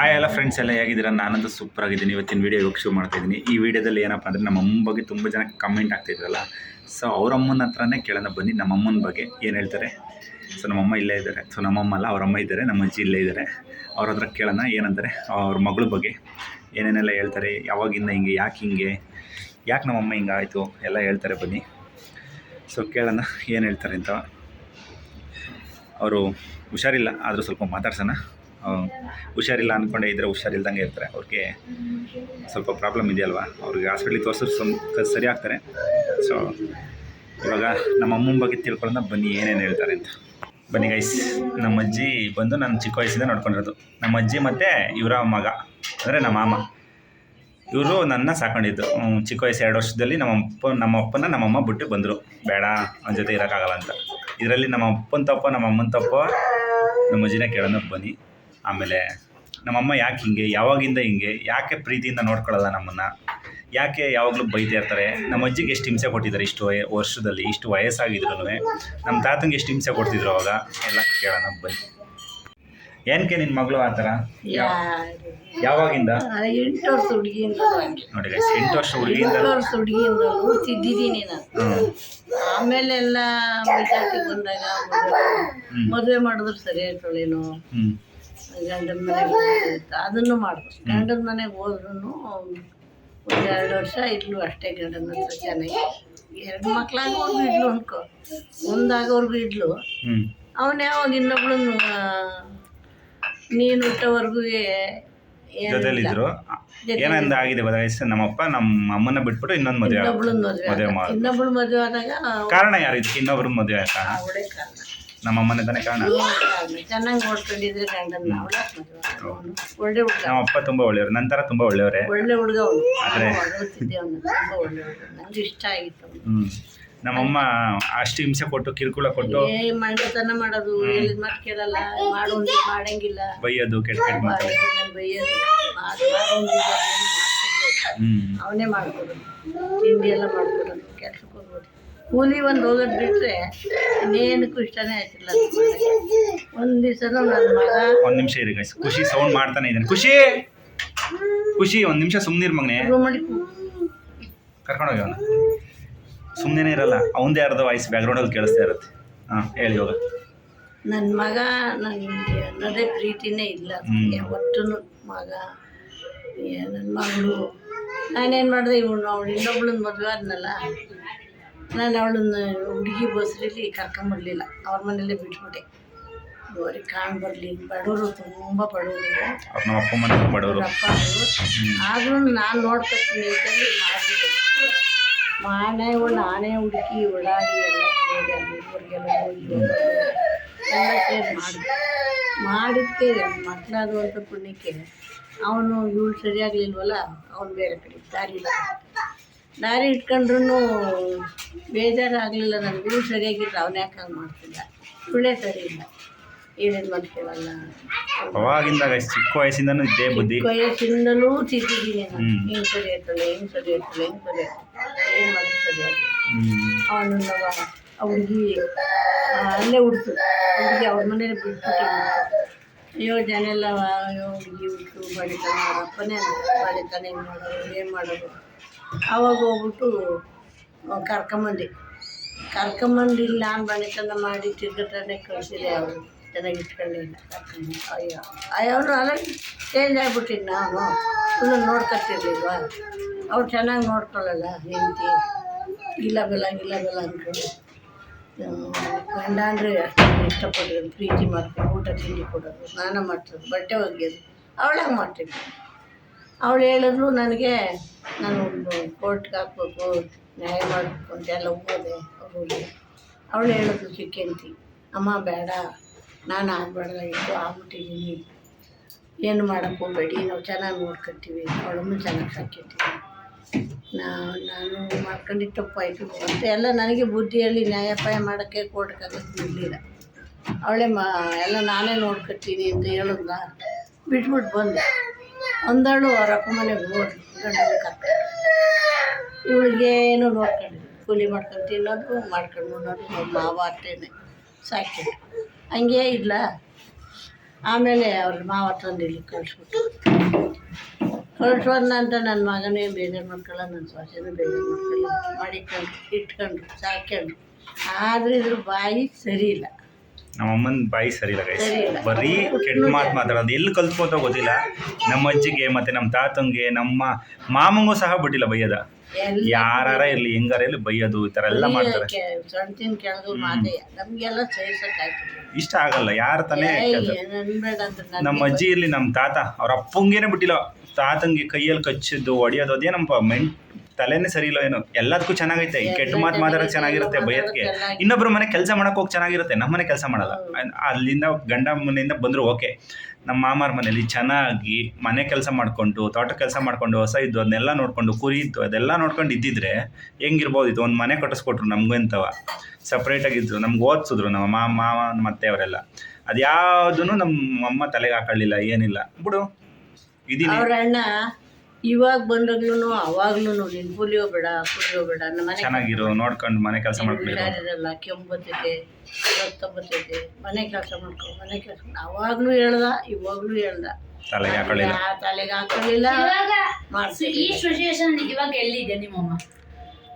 ಆ ಎಲ್ಲ ಫ್ರೆಂಡ್ಸ್ ಎಲ್ಲ, ಹೇಗಿದ್ದೀರಾ? ನಾನಂತೂ ಸೂಪರ್ ಆಗಿದ್ದೀನಿ. ಇವತ್ತಿನ ವೀಡಿಯೋ ಶುರು ಮಾಡ್ತಾ ಇದ್ದೀನಿ. ಈ ವಿಡಿಯೋದಲ್ಲಿ ಏನಪ್ಪ ಅಂದರೆ ನಮ್ಮ ಅಮ್ಮ ಬಗ್ಗೆ ತುಂಬ ಜನ ಕಮೆಂಟ್ ಆಗ್ತಿದ್ರಲ್ಲ ಸೊ ಅವ್ರ ಅಮ್ಮನ ಹತ್ರನೇ ಕೇಳೋಣ ಬನ್ನಿ. ನಮ್ಮ ಅಮ್ಮನ ಬಗ್ಗೆ ಏನು ಹೇಳ್ತಾರೆ? ಸೊ ನಮ್ಮಮ್ಮ ಇಲ್ಲೇ ಇದ್ದಾರೆ. ಸೊ ನಮ್ಮಮ್ಮ ಅಲ್ಲ, ಅವ್ರ ಅಮ್ಮ ಇದ್ದಾರೆ. ನಮ್ಮ ಅಜ್ಜಿ ಇಲ್ಲೇ ಇದ್ದಾರೆ. ಅವ್ರ ಹತ್ರ ಕೇಳೋಣ. ಏನಂತಾರೆ? ಅವ್ರ ಮಗಳ ಬಗ್ಗೆ ಏನೇನೆಲ್ಲ ಹೇಳ್ತಾರೆ? ಯಾವಾಗಿಂದ ಹಿಂಗೆ, ಯಾಕೆ ಹಿಂಗೆ? ಯಾಕೆ ನಮ್ಮಮ್ಮ ಹಿಂಗಾಯಿತು ಎಲ್ಲ ಹೇಳ್ತಾರೆ ಬನ್ನಿ. ಸೊ ಕೇಳೋಣ. ಏನು ಹೇಳ್ತಾರೆ ಅಂತ. ಅವರು ಹುಷಾರಿಲ್ಲ, ಆದರೂ ಸ್ವಲ್ಪ ಮಾತಾಡ್ಸೋಣ. ಹುಷಾರಿಲ್ಲ ಅಂದ್ಕೊಂಡೆ ಇದ್ದರೆ ಹುಷಾರಿಲ್ದಂಗೆ ಇರ್ತಾರೆ. ಅವ್ರಿಗೆ ಸ್ವಲ್ಪ ಪ್ರಾಬ್ಲಮ್ ಇದೆಯಲ್ವಾ? ಅವ್ರಿಗೆ ಹಾಸ್ಪಿಟ್ಲಿಗೆ ತೋರಿಸಿದ್ರೆ ಸ್ವಲ್ಪ ಸರಿ ಆಗ್ತಾರೆ. ಸೊ ಇವಾಗ ನಮ್ಮ ಅಮ್ಮನ ಬಗ್ಗೆ ತಿಳ್ಕೊಳ್ಳೋಣ ಬನ್ನಿ, ಏನೇನು ಹೇಳ್ತಾರೆ ಅಂತ. ಬನ್ನಿ ಗೈಸ್ ನಮ್ಮ ಅಜ್ಜಿ ಬಂದು ನಾನು ಚಿಕ್ಕ ವಯಸ್ಸಿಂದ ನೋಡ್ಕೊಂಡಿರೋದು. ನಮ್ಮ ಅಜ್ಜಿ ಮತ್ತು ಇವರ ಮಗ, ಅಂದರೆ ನಮ್ಮ ಮಾಮ. ಇವರು ನನ್ನ ಸಾಕೊಂಡಿದ್ದು. ಚಿಕ್ಕ ವಯಸ್ಸು ಎರಡು ವರ್ಷದಲ್ಲಿ ನಮ್ಮ ಅಪ್ಪ, ನಮ್ಮ ಅಪ್ಪನ ನಮ್ಮಮ್ಮ ಬಿಟ್ಟು ಬಂದರು. ಬೇಡ, ಅವನ ಜೊತೆ ಇರೋಕ್ಕಾಗಲ್ಲ ಅಂತ. ಇದರಲ್ಲಿ ನಮ್ಮ ಅಪ್ಪನ ತಪ್ಪ, ನಮ್ಮ ಅಮ್ಮನ ತಪ್ಪ, ನಮ್ಮ ಅಜ್ಜಿನ ಕೇಳೋಣ ಬನ್ನಿ. ಆಮೇಲೆ ನಮ್ಮಮ್ಮ ಯಾಕೆ ಹಿಂಗೆ ಯಾವಾಗಿಂದ ಹಿಂಗೆ ಯಾಕೆ ಪ್ರೀತಿಯಿಂದ ನೋಡ್ಕೊಳ್ಳಲ್ಲ ನಮ್ಮನ್ನು? ಯಾಕೆ ಯಾವಾಗಲೂ ಬೈತಾ ಇರ್ತಾರೆ? ನಮ್ಮ ಅಜ್ಜಿಗೆ ಎಷ್ಟು ಹಿಂಸೆ ಕೊಟ್ಟಿದ್ದಾರೆ ಇಷ್ಟು ವಯ ವರ್ಷದಲ್ಲಿ ಇಷ್ಟು ವಯಸ್ಸಾಗಿದ್ರು ನಮ್ಮ ತಾತಂಗೆ ಎಷ್ಟು ಹಿಂಸೆ ಕೊಡ್ತಿದ್ರು ಅವಾಗ? ಎಲ್ಲ ಕೇಳೋಣ ಬನ್ನಿ. ಏನಕ್ಕೆ ನಿನ್ನ ಮಗಳು ಆ ಥರ? ಯಾವಾಗಿಂದ? ಎಂಟು ವರ್ಷ ಹುಡುಗಿಯಿಂದ ನೋಡಿ ಎಂಟು ವರ್ಷ ಹುಡುಗಿಯಿಂದ ವರ್ಷ ತಿದ್ದಿದ್ದೀನಿ ನಾನು. ಆಮೇಲೆ ಎಲ್ಲ ಬಂದಾಗ ಮದುವೆ ಮಾಡಿದ್ರು ಸರಿ ಹೇಳ್ತಾಳೇನು ಗಂಡನ ಮನೆಗೆ. ಅದನ್ನು ಮಾಡ್ಬೇಕು. ಗಂಡನ ಮನೆಗೆ ಹೋದ್ರೂ ಒಂದು ಎರಡು ವರ್ಷ ಇದ್ಲು ಅಷ್ಟೇ ಗಂಡನ ಹತ್ರ ಚೆನ್ನಾಗಿ. ಎರಡು ಮಕ್ಳಾಗೋರ್ಗು ಇದ್ಲು ಅನ್ಕೋ. ಒಂದಾಗೋರ್ಗು ಇದ್ಲು. ಅವನು ಯಾವಾಗ ಇನ್ನೊಬ್ಳು ನೀನು ಹುಟ್ಟೋವರೆಗೂ ಜೊತೆಲಿದ್ರು. ಏನಂದ ಆಗಿದೆ ಬದಲಾಯಿಸಿ? ನಮ್ಮಪ್ಪ ನಮ್ಮ ಅಮ್ಮನ ಬಿಟ್ಬಿಟ್ಟು ಇನ್ನೊಂದು ಮದುವೆ ಮದುವೆ ಮದುವೆ ಮಾಡಿ ಇನ್ನೊಬ್ಳು ಮದುವೆ ಆದಾಗ ಕಾರಣ ಯಾರು ಇದಕ್ಕೆ ಇನ್ನೊಬ್ರು ಮದುವೆ ಕಾರಣ. ನಮ್ಮ ಅಮ್ಮನೇ ತಾನೇ ಕಾರಣ. ಚೆನ್ನಾಗಿ ನೋಡ್ಕೊಂಡಿದ್ರೆ ಗಂಡನ ಅವಳ ಒಳ್ಳೆ ಹುಡುಗ. ನಮ್ಮ ಅಪ್ಪ ತುಂಬಾ ಒಳ್ಳೆಯವರು. ತರ ತುಂಬಾ ಒಳ್ಳೆಯವರೇ? ಒಳ್ಳೆ ಹುಡುಗ ಆದ್ರೆ- ನಂಗೆ ಇಷ್ಟ ಆಗಿತ್ತು ನಮ್ಮಮ್ಮ ಅಷ್ಟು ಹಿಂಸೆ ಕೊಟ್ಟು ಕಿರುಕುಳ ಕೊಟ್ಟು ಮಂಡತನ ಮಾಡೋದು ಹೇಳಿದ ಮಾತು ಕೇಳಲ್ಲ. ಮಾಡು ಮಾಡಂಗಿಲ್ಲ. ಬೈಯೋದು ಕೆಟ್ಟ ಕೆಟ್ಟ ಮಾತು ಬೈಯೋದು ಅವನೇ ಮಾಡ್ಕೊಡೋದು ತಿಂಡಿ ಎಲ್ಲ ಮಾಡ್ಕೊಡೋದು ಹೋಗ್ಬೋದು ಕೂಲಿ ಒಂದು ಹೋಗೋದು ಬಿಟ್ಟರೆ ಇನ್ನೇನಕ್ಕೂ ಇಷ್ಟನೇ ಆಯ್ತಿಲ್ಲ ಒಂದು ದಿವಸ ನನ್ನ ಮಗ ಒಂದ್ ನಿಮಿಷ ಇರಿ ಗೈಸ್ ಖುಷಿ ಸೌಂಡ್ ಮಾಡ್ತಾನೆ ಇದ್ದಾನೆ. ಖುಷಿ! ಖುಷಿ ಒಂದ್ ನಿಮಿಷ ಸುಮ್ನಿರ್ ಮಗನೆ. ರೂಮಲ್ಲಿ ಕರ್ಕೊಂಡೋಗಿ ಅವನು. ಸುಮ್ಮನೆ ಇರಲ್ಲ ಅವಂದೇ ಅರ್ಧ ವಾಯ್ಸ್ ಬ್ಯಾಕ್ಗ್ರೌಂಡಲ್ಲಿ ಕೇಳಿಸ್ತಾ ಇರುತ್ತೆ. ಹಾಂ ಹೇಳಿ ಇವಾಗ ನನ್ನ ಮಗ ನನಗೆ ಅನ್ನೋದೇ ಪ್ರೀತಿನೇ ಇಲ್ಲ. ಹ್ಮ್. ಯಾವತ್ತೂ ಮಗ ನನ್ನ ಮಗಳು. ನಾನೇನು ಮಾಡಿದೆ ಇವನು ಅವಳು ಇನ್ನೊಬ್ಳನ್ನ ಮದುವೆ ಆದ್ನಲ್ಲ. ನಾನು ಅವಳನ್ನ ಹುಡುಗಿ ಬಸ್ರಲ್ಲಿ ಕರ್ಕೊಂಬರ್ಲಿಲ್ಲ. ಅವ್ರ ಮನೇಲೆ ಬಿಟ್ಬಿಟ್ಟೆ. ಅವ್ರಿಗೆ ಕಾಣ್ ಬರಲಿ. ಬಡವರು ತುಂಬ ಬಡವರು. ಅವ್ರು ನಮ್ಮ ಅಪ್ಪ ಮನೆ ಬಡವರು. ಅಪ್ಪ ಆದ್ರೂ ನಾನು ನೋಡ್ಕೊತೀನಿ ಅಂತಂದು ಮಾಡಿಬಿಟ್ಟೆ. ಒಂದು ನಾನೇ ಹುಡುಕಿ ಓಡಾಡಿ ಎಲ್ಲ ಕೇಳಿ ಅಲ್ಲಿ ಊರಿಗೆಲ್ಲ ಹೋಗಿ ಎಲ್ಲ ಕೇಳಿ ಮಾಡಿದೆ. ಅಂತ ಮಕ್ಕಳಾಗುವಂಥ ಪುಣ್ಯಕ್ಕೆ ಅವನು ಇವಳು ಸರಿಯಾಗಲಿಲ್ವಲ್ಲ ಅವನು ಬೇರೆ ಕಡೆ ದಾರಿ ಇಲ್ಲ ದಾರಿ ಇಟ್ಕೊಂಡ್ರೂ ಬೇಜಾರಾಗಲಿಲ್ಲ ನನಗೆ. ಸರಿಯಾಗಿ ಸರಿಯಾಗಿಲ್ಲ ಅವನ ಯಾಕೆ ಹಂಗೆ ಮಾಡ್ತಿದ್ದ? ಸುಳ್ಳೇ ಸರಿ ಇಲ್ಲ. ಏನೇನು ಮಾಡ್ತೀವಲ್ಲ? ಅವಾಗಿಂದ ಚಿಕ್ಕ ವಯಸ್ಸಿಂದನೂ ಇದ್ದೇ ಬುದ್ಧಿ. ಚಿಕ್ಕ ವಯಸ್ಸಿಂದಲೂ ತಿದ್ದಿದ್ದೀನಿ ನಾನು. ಹಿಂಗೆ ಸರಿ ಆಯ್ತಲ್ಲ ಹಿಂಗೆ ಸರಿ ಆಯ್ತಲ್ಲ ಹಿಂಗೆ ಸರಿ ಏನು ಮಾಡಿ ಸರಿ ಆಯ್ತು ಹ್ಮ್. ಅವನು ಆ ಹುಡುಗಿ ಅಲ್ಲೇ ಹುಡ್ತು. ಹುಡುಗಿ ಅವ್ರ ಮನೇಲಿ ಬಿಟ್ಬಿಟ್ಟು ಅಯ್ಯೋ ಜನ ಎಲ್ಲ ಅಯ್ಯೋ ಹುಡುಗಿ ಹುಟ್ಟು ಬಡಿತಾನೆ ಅವ್ರ ಅಪ್ಪನೇ ಬಡಿತಾನೆ ಏನು ಮಾಡೋದು ಏನು ಮಾಡೋದು? ಆವಾಗ ಹೋಗ್ಬಿಟ್ಟು ಕರ್ಕೊಂಬಂದಿ ಕರ್ಕೊಂಬಂದು. ಇಲ್ಲಿ ನಾನು ಬಣಿತನ ಮಾಡಿ ತಿರ್ಗಟ್ಟನೆ ಕಳಿಸಿದೆ ಅವರು. ಚೆನ್ನಾಗಿ ಇಟ್ಕೊಂಡಿಲ್ಲ ಕರ್ಕೊಂಡು ಅಯ್ಯೋ ಅವರು ಅಲ್ಲ, ಚೇಂಜ್ ಆಗ್ಬಿಟ್ಟಿದ್ದು ನಾನು. ಫುಲ್ಲು ನೋಡ್ಕೊತಿರ್ಲಿಲ್ವಾ? ಅವ್ರು ಚೆನ್ನಾಗಿ ನೋಡ್ಕೊಳ್ಳಲ್ಲ ಹೆಂಡತಿ. ಇಲ್ಲ ಬೆಲ್ಲ ಇಲ್ಲ ಬೆಲ್ಲ ಅಂದ್ಕೊಂಡು. ಗಂಡ ಅಂದರೆ ಅಷ್ಟೊಂದು ಇಷ್ಟಪಡೋದು ಪ್ರೀತಿ ಮಾಡ್ಕೊಂಡು ಊಟ ತಿಂಡಿ ಕೊಡೋದು, ಸ್ನಾನ ಮಾಡ್ಸೋದು, ಬಟ್ಟೆ ಒಗೆಯೋದು, ಅವಳಾಗ ಮಾಡ್ತೀನಿ. ಅವಳು ಹೇಳಿದ್ರು ನನಗೆ, ನಾನು ಒಂದು ಕೋರ್ಟ್ಗೆ ಹಾಕ್ಬೇಕು, ನ್ಯಾಯ ಮಾಡಬೇಕು ಎಲ್ಲ ಹೋದೆ ಅವ್ರಿಗೆ. ಅವಳು ಹೇಳಿದ್ರು, ಚಿಕ್ಕಂತಿ, ಅಮ್ಮ ಬೇಡ, ನಾನು ಆಗಬಾರ್ದಾಗಿತ್ತು ಆಗ್ಬಿಟ್ಟಿದ್ದೀನಿ. ಏನು ಮಾಡೋಕ್ಕೆ ಹೋಗ್ಬೇಡಿ ನಾವು ಚೆನ್ನಾಗಿ ನೋಡ್ಕೊತೀವಿ, ಅವಳನ್ನು ಚೆನ್ನಾಗಿ ಸಾಕಿರ್ತೀವಿ ನಾ ನಾನು ಮಾಡ್ಕೊಂಡಿದ್ದು ತಪ್ಪಾಯಿತು. ಅಂತ ಎಲ್ಲ ನನಗೆ ಬುದ್ಧಿಯಲ್ಲಿ ನ್ಯಾಯಪಾಯ ಮಾಡೋಕ್ಕೆ ಕೋರ್ಟ್ಗಾಗಕ್ಕೆ ಬಿಡಲಿಲ್ಲ. ಅವಳೇ ಮಾ ಎಲ್ಲ ನಾನೇ ನೋಡ್ಕೊತೀನಿ ಅಂತ ಹೇಳಿದ್ನ ಬಿಟ್ಬಿಟ್ಟು ಬಂದೆ. ಅಂದಳು, ಅವ್ರ ಮನೆಗೆ ಹೋಗಿ ಗಂಡನ ಕರ್ಕೊಂಡು. ಇವಳಿಗೇನು ನೋಡ್ಕೊಂಡಿಲ್ಲ ಕೂಲಿ ಮಾಡ್ಕೊಂಡು ತಿನ್ನೋದು, ಮಾಡ್ಕೊಂಡು ಉಣ್ಣೋದು, ನಮ್ಮ ಮಾವ ಅತ್ತೇನೆ. ಸಾಕಿ. ಹಂಗೇ ಇಲ್ಲ. ಆಮೇಲೆ ಅವ್ರ ಮಾವ ತಂದು ಇಲ್ಲಿ ಕಳಿಸ್ಬಿಟ್ಟು ಕಳ್ಸೋದ್ ನಂತರ ನನ್ನ ಮಗನೇ ಬೇಜಾರು ಮಾಡ್ಕೊಳ್ಳ ನನ್ನ ಸೊಸೆನೂ ಬೇಜಾರು ಮಾಡ್ಕೊಳ್ಳ ಮಾಡಿಕೊಂಡು ಇಟ್ಕೊಂಡ್ರು ಸಾಕ್ಯಂಡ್ರು ಆದ್ರೆ ಇದ್ರ ಬಾಯಿ ಸರಿ ಇಲ್ಲ. ನಮ್ಮ ಅಮ್ಮನ ಬಾಯಿ ಸರಿ ಇಲ್ಲ ಗೈಸ್. ಬರೀ ಕೆಟ್ಟ ಮಾತು ಮಾತಾಡೋದು. ಎಲ್ಲಿ ಕಲ್ತ್ಕೋತ ಗೊತ್ತಿಲ್ಲ. ನಮ್ಮ ಅಜ್ಜಿಗೆ ಮತ್ತೆ ನಮ್ಮ ತಾತಂಗೆ ನಮ್ಮ ಮಾಮಂಗೂ ಸಹ ಬಿಟ್ಟಿಲ್ಲ ಬೈಯದ. ಯಾರಾರ ಯಾರ ಇರ್ಲಿ ಹೆಂಗಾರ ಇರ್ಲಿ ಬೈಯೋದು ಈ ಥರ ಎಲ್ಲ ಮಾಡ್ತಾರೆ. ಇಷ್ಟ ಆಗಲ್ಲ. ಯಾರ ತಾನೇ ನಮ್ಮ ಅಜ್ಜಿ ಇರ್ಲಿ ನಮ್ಮ ತಾತ ಅವ್ರ ಅಪ್ಪಂಗೇನೆ ಬಿಟ್ಟಿಲ್ಲ. ತಾತಂಗೆ ಕೈಯಲ್ಲಿ ಕಚ್ಚಿದ್ದು ಹೊಡಿಯೋದು ನಮ್ಮ ಮೆನ್ ತಲೆನೇ ಸರಿ ಇಲ್ಲ ಏನು. ಎಲ್ಲದಕ್ಕೂ ಚೆನ್ನಾಗೈತೆ. ಈ ಕೆಟ್ಟ ಮಾತು ಮಾತಾಡೋಕೆ ಚೆನ್ನಾಗಿರುತ್ತೆ ಭಯಕ್ಕೆ ಇನ್ನೊಬ್ರ ಮನೆ ಕೆಲಸ ಮಾಡೋಕೆ ಹೋಗಿ ಚೆನ್ನಾಗಿರುತ್ತೆ. ನಮ್ಮ ಮನೆ ಕೆಲಸ ಮಾಡಲ್ಲ. ಅಲ್ಲಿಂದ ಗಂಡ ಮನೆಯಿಂದ ಬಂದ್ರು ಓಕೆ. ನಮ್ಮ ಮಾಮಾರ ಮನೇಲಿ ಚೆನ್ನಾಗಿ ಮನೆ ಕೆಲಸ ಮಾಡ್ಕೊಂಡು ತೋಟ ಕೆಲಸ ಮಾಡ್ಕೊಂಡು ಹೊಸ ಇದ್ದು ಅದನ್ನೆಲ್ಲ ನೋಡಿಕೊಂಡು ಕುರಿ ಇತ್ತು ಅದೆಲ್ಲ ನೋಡ್ಕೊಂಡು ಇದ್ದಿದ್ರೆ ಹೆಂಗಿರ್ಬೋದಿತ್ತು ಒಂದು ಮನೆ ಕಟ್ಟಿಸ್ಕೊಟ್ರು ನಮಗೂ ಅಂತವ ಸಪ್ರೇಟಾಗಿದ್ದು ನಮ್ಗೆ ಓದಿಸಿದ್ರು ನಮ್ಮ ಮಾಮ ಮಾವ ಮತ್ತೆ ಅವರೆಲ್ಲ. ಅದ್ಯಾವುದೂ ನಮ್ಮ ಅಮ್ಮ ತಲೆಗೆ ಹಾಕೊಳ್ಳಿಲ್ಲ ಏನಿಲ್ಲ. ಬಿಡು. ಇದೀನಿ. ಇವಾಗ ಬಂದಾಗ್ಲೂ ಅವಾಗ್ಲೂ ನೀನು ಪುಲಿಯೋ ಬೇಡ ಪುಲಿಯೋ ಬೇಡ ನಮ್ಮ ಮನೆ ಚೆನ್ನಾಗಿರು ನೋಡ್ಕೊಂಡು ಮನೆ ಕೆಲಸ ಮಾಡ್ಕೊಂಡು ಹುಷಾರಿರಲ್ಲ ಕೆಮ್ಮು ಬರ್ತೈತೆ ರಕ್ತ ಬರ್ತೈತೆ ಮನೆ ಕೆಲಸ ಮಾಡ್ಕೊ ಮನೆ ಕೆಲಸ ಅವಾಗ್ಲೂ ಹೇಳ್ದ ಇವಾಗ್ಲೂ ಹೇಳ್ದ. ತಲೆಗೆ ಹಾಕೊಳ್ಳಿಲ್ಲ. ಆ ತಲೆಗೆ ಹಾಕೊಳ್ಳಿಲ್ಲ. ಇವಾಗ ಮಾಡ್ಸಿ ಈ ಸಿಚುಯೇಷನ್ ಇವಾಗ ಎಲ್ಲಿದೆ ನಿಮ್ಮಮ್ಮ?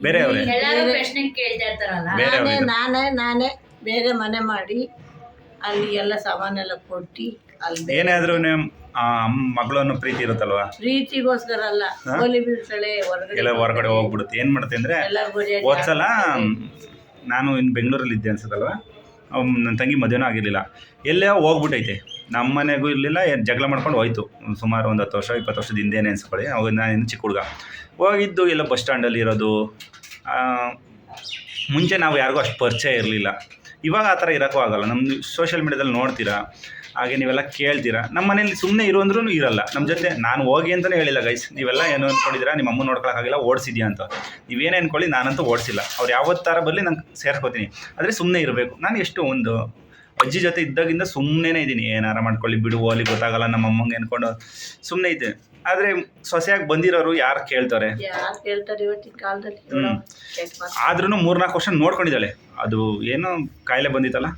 ಬೇರೆ ಎಲ್ಲರೂ ಎಲ್ಲಾರು ಪ್ರಶ್ನೆ ಕೇಳ್ತಾ ಇರ್ತಾರಲ್ಲ. ಬೇರೆ ನಾನೇ ನಾನೇ ನಾನೇ ಬೇರೆ ಮನೆ ಮಾಡಿ ಅಲ್ಲಿ ಎಲ್ಲ ಸಾಮಾನೆಲ್ಲ ಕೊಟ್ಟು ಅಲ್ಲಿ ಏನಾದ್ರೂ ಏನೇ ಆದ್ರೂ ಮಗಳನ್ನು ಪ್ರೀತಿ ಇರುತ್ತಲ್ವಾ? ಪ್ರೀತಿಗೋಸ್ಕರ ಅಲ್ಲ ಗೋಲಿ ಬೀಳ್ತಾಳೆ ಹೊರಗಡೆ ಎಲ್ಲ ಹೊರಗಡೆ ಹೋಗ್ಬಿಡುತ್ತೆ. ಏನ್ ಮಾಡುತ್ತೆ ಅಂದ್ರೆ ಎಲ್ಲ ಹೋದ್ಸಲ ನಾನು ಇನ್ನು ಬೆಂಗಳೂರಲ್ಲಿ ಇದ್ದೆ ಅನ್ಸುತ್ತಲ್ವಾ? ನನ್ನ ತಂಗಿ ಮದುವೆನೂ ಆಗಿರಲಿಲ್ಲ. ಎಲ್ಲೇ ಹೋಗ್ಬಿಟ್ಟೈತೆ. ನಮ್ಮ ಮನೆಗೂ ಇರಲಿಲ್ಲ ಜಗಳ ಮಾಡ್ಕೊಂಡು ಹೋಯ್ತು. ಸುಮಾರು ಒಂದು ಹತ್ತು ವರ್ಷ ಇಪ್ಪತ್ತು ವರ್ಷದ ಹಿಂದೆ ಅನ್ಸ್ಕೊಳ್ಳಿ. ಅವಾಗ ನಾನು ಇನ್ನು ಚಿಕ್ಕ ಹುಡುಗ. ಹೋಗಿದ್ದು ಎಲ್ಲ ಬಸ್ ಸ್ಟ್ಯಾಂಡಲ್ಲಿ ಇರೋದು. ಆ, ಮುಂಚೆ ನಾವು ಯಾರಿಗೂ ಅಷ್ಟು ಪರಿಚಯ ಇರಲಿಲ್ಲ. ಇವಾಗ ಆ ಥರ ಇರೋಕ್ಕೂ ಆಗಲ್ಲ. ನಮ್ಮ ಸೋಷಿಯಲ್ ಮೀಡ್ಯಾದಲ್ಲಿ ನೋಡ್ತೀರಾ, ಹಾಗೆ ನೀವೆಲ್ಲ ಕೇಳ್ತೀರಾ. ನಮ್ಮ ಮನೇಲಿ ಸುಮ್ಮನೆ ಇರು ಅಂದ್ರೂ ಇರಲ್ಲ. ನಮ್ಮ ಜೊತೆ ನಾನು ಹೋಗಿ ಅಂತಲೇ ಹೇಳಿಲ್ಲ, ಗೈಸ್, ನೀವೆಲ್ಲ ಏನು ಅಂದ್ಕೊಂಡಿದ್ದೀರಾ ನಿಮ್ಮ ಅಮ್ಮ ನೋಡ್ಕೊಳಕ್ಕಾಗಿಲ್ಲ ಓಡಿಸಿದ್ಯಾ? ಅಂತ. ನೀವೇನೇ ಅನ್ಕೊಳ್ಳಿ, ನಾನಂತೂ ಓಡಿಸಿಲ್ಲ. ಅವ್ರು ಯಾವತ್ತು ಥರ ಬರಲಿ ನಂಗೆ ಸೇರ್ಕೋತೀನಿ. ಆದರೆ ಸುಮ್ಮನೆ ಇರಬೇಕು. ನಾನು ಎಷ್ಟು ಒಂದು ಅಜ್ಜಿ ಜೊತೆ ಇದ್ದಾಗಿಂದ ಸುಮ್ಮನೆ ಇದ್ದೀನಿ. ಏನಾರ ಮಾಡ್ಕೊಳ್ಳಿ, ಬಿಡು, ಅಲ್ಲಿ ಗೊತ್ತಾಗಲ್ಲ, ನಮ್ಮ ಅಮ್ಮಂಗೆ ಅಂದ್ಕೊಂಡು ಸುಮ್ಮನೆ ಇದ್ದೆ. ಆದರೆ ಸೊಸೆಯಾಗಿ ಬಂದಿರೋರು ಯಾರು ಕೇಳ್ತಾರೆ? ಯಾರು ಕೇಳ್ತಾರೆ ಇವತ್ತಿನ ಕಾಲದಲ್ಲಿ? ಹ್ಮ್. ಆದ್ರೂ ಮೂರ್ನಾಲ್ಕು ವರ್ಷ ನೋಡ್ಕೊಂಡಿದ್ದಾಳೆ. ಅದು ಏನೋ ಕಾಯಿಲೆ ಬಂದಿತ್ತಲ್ಲ?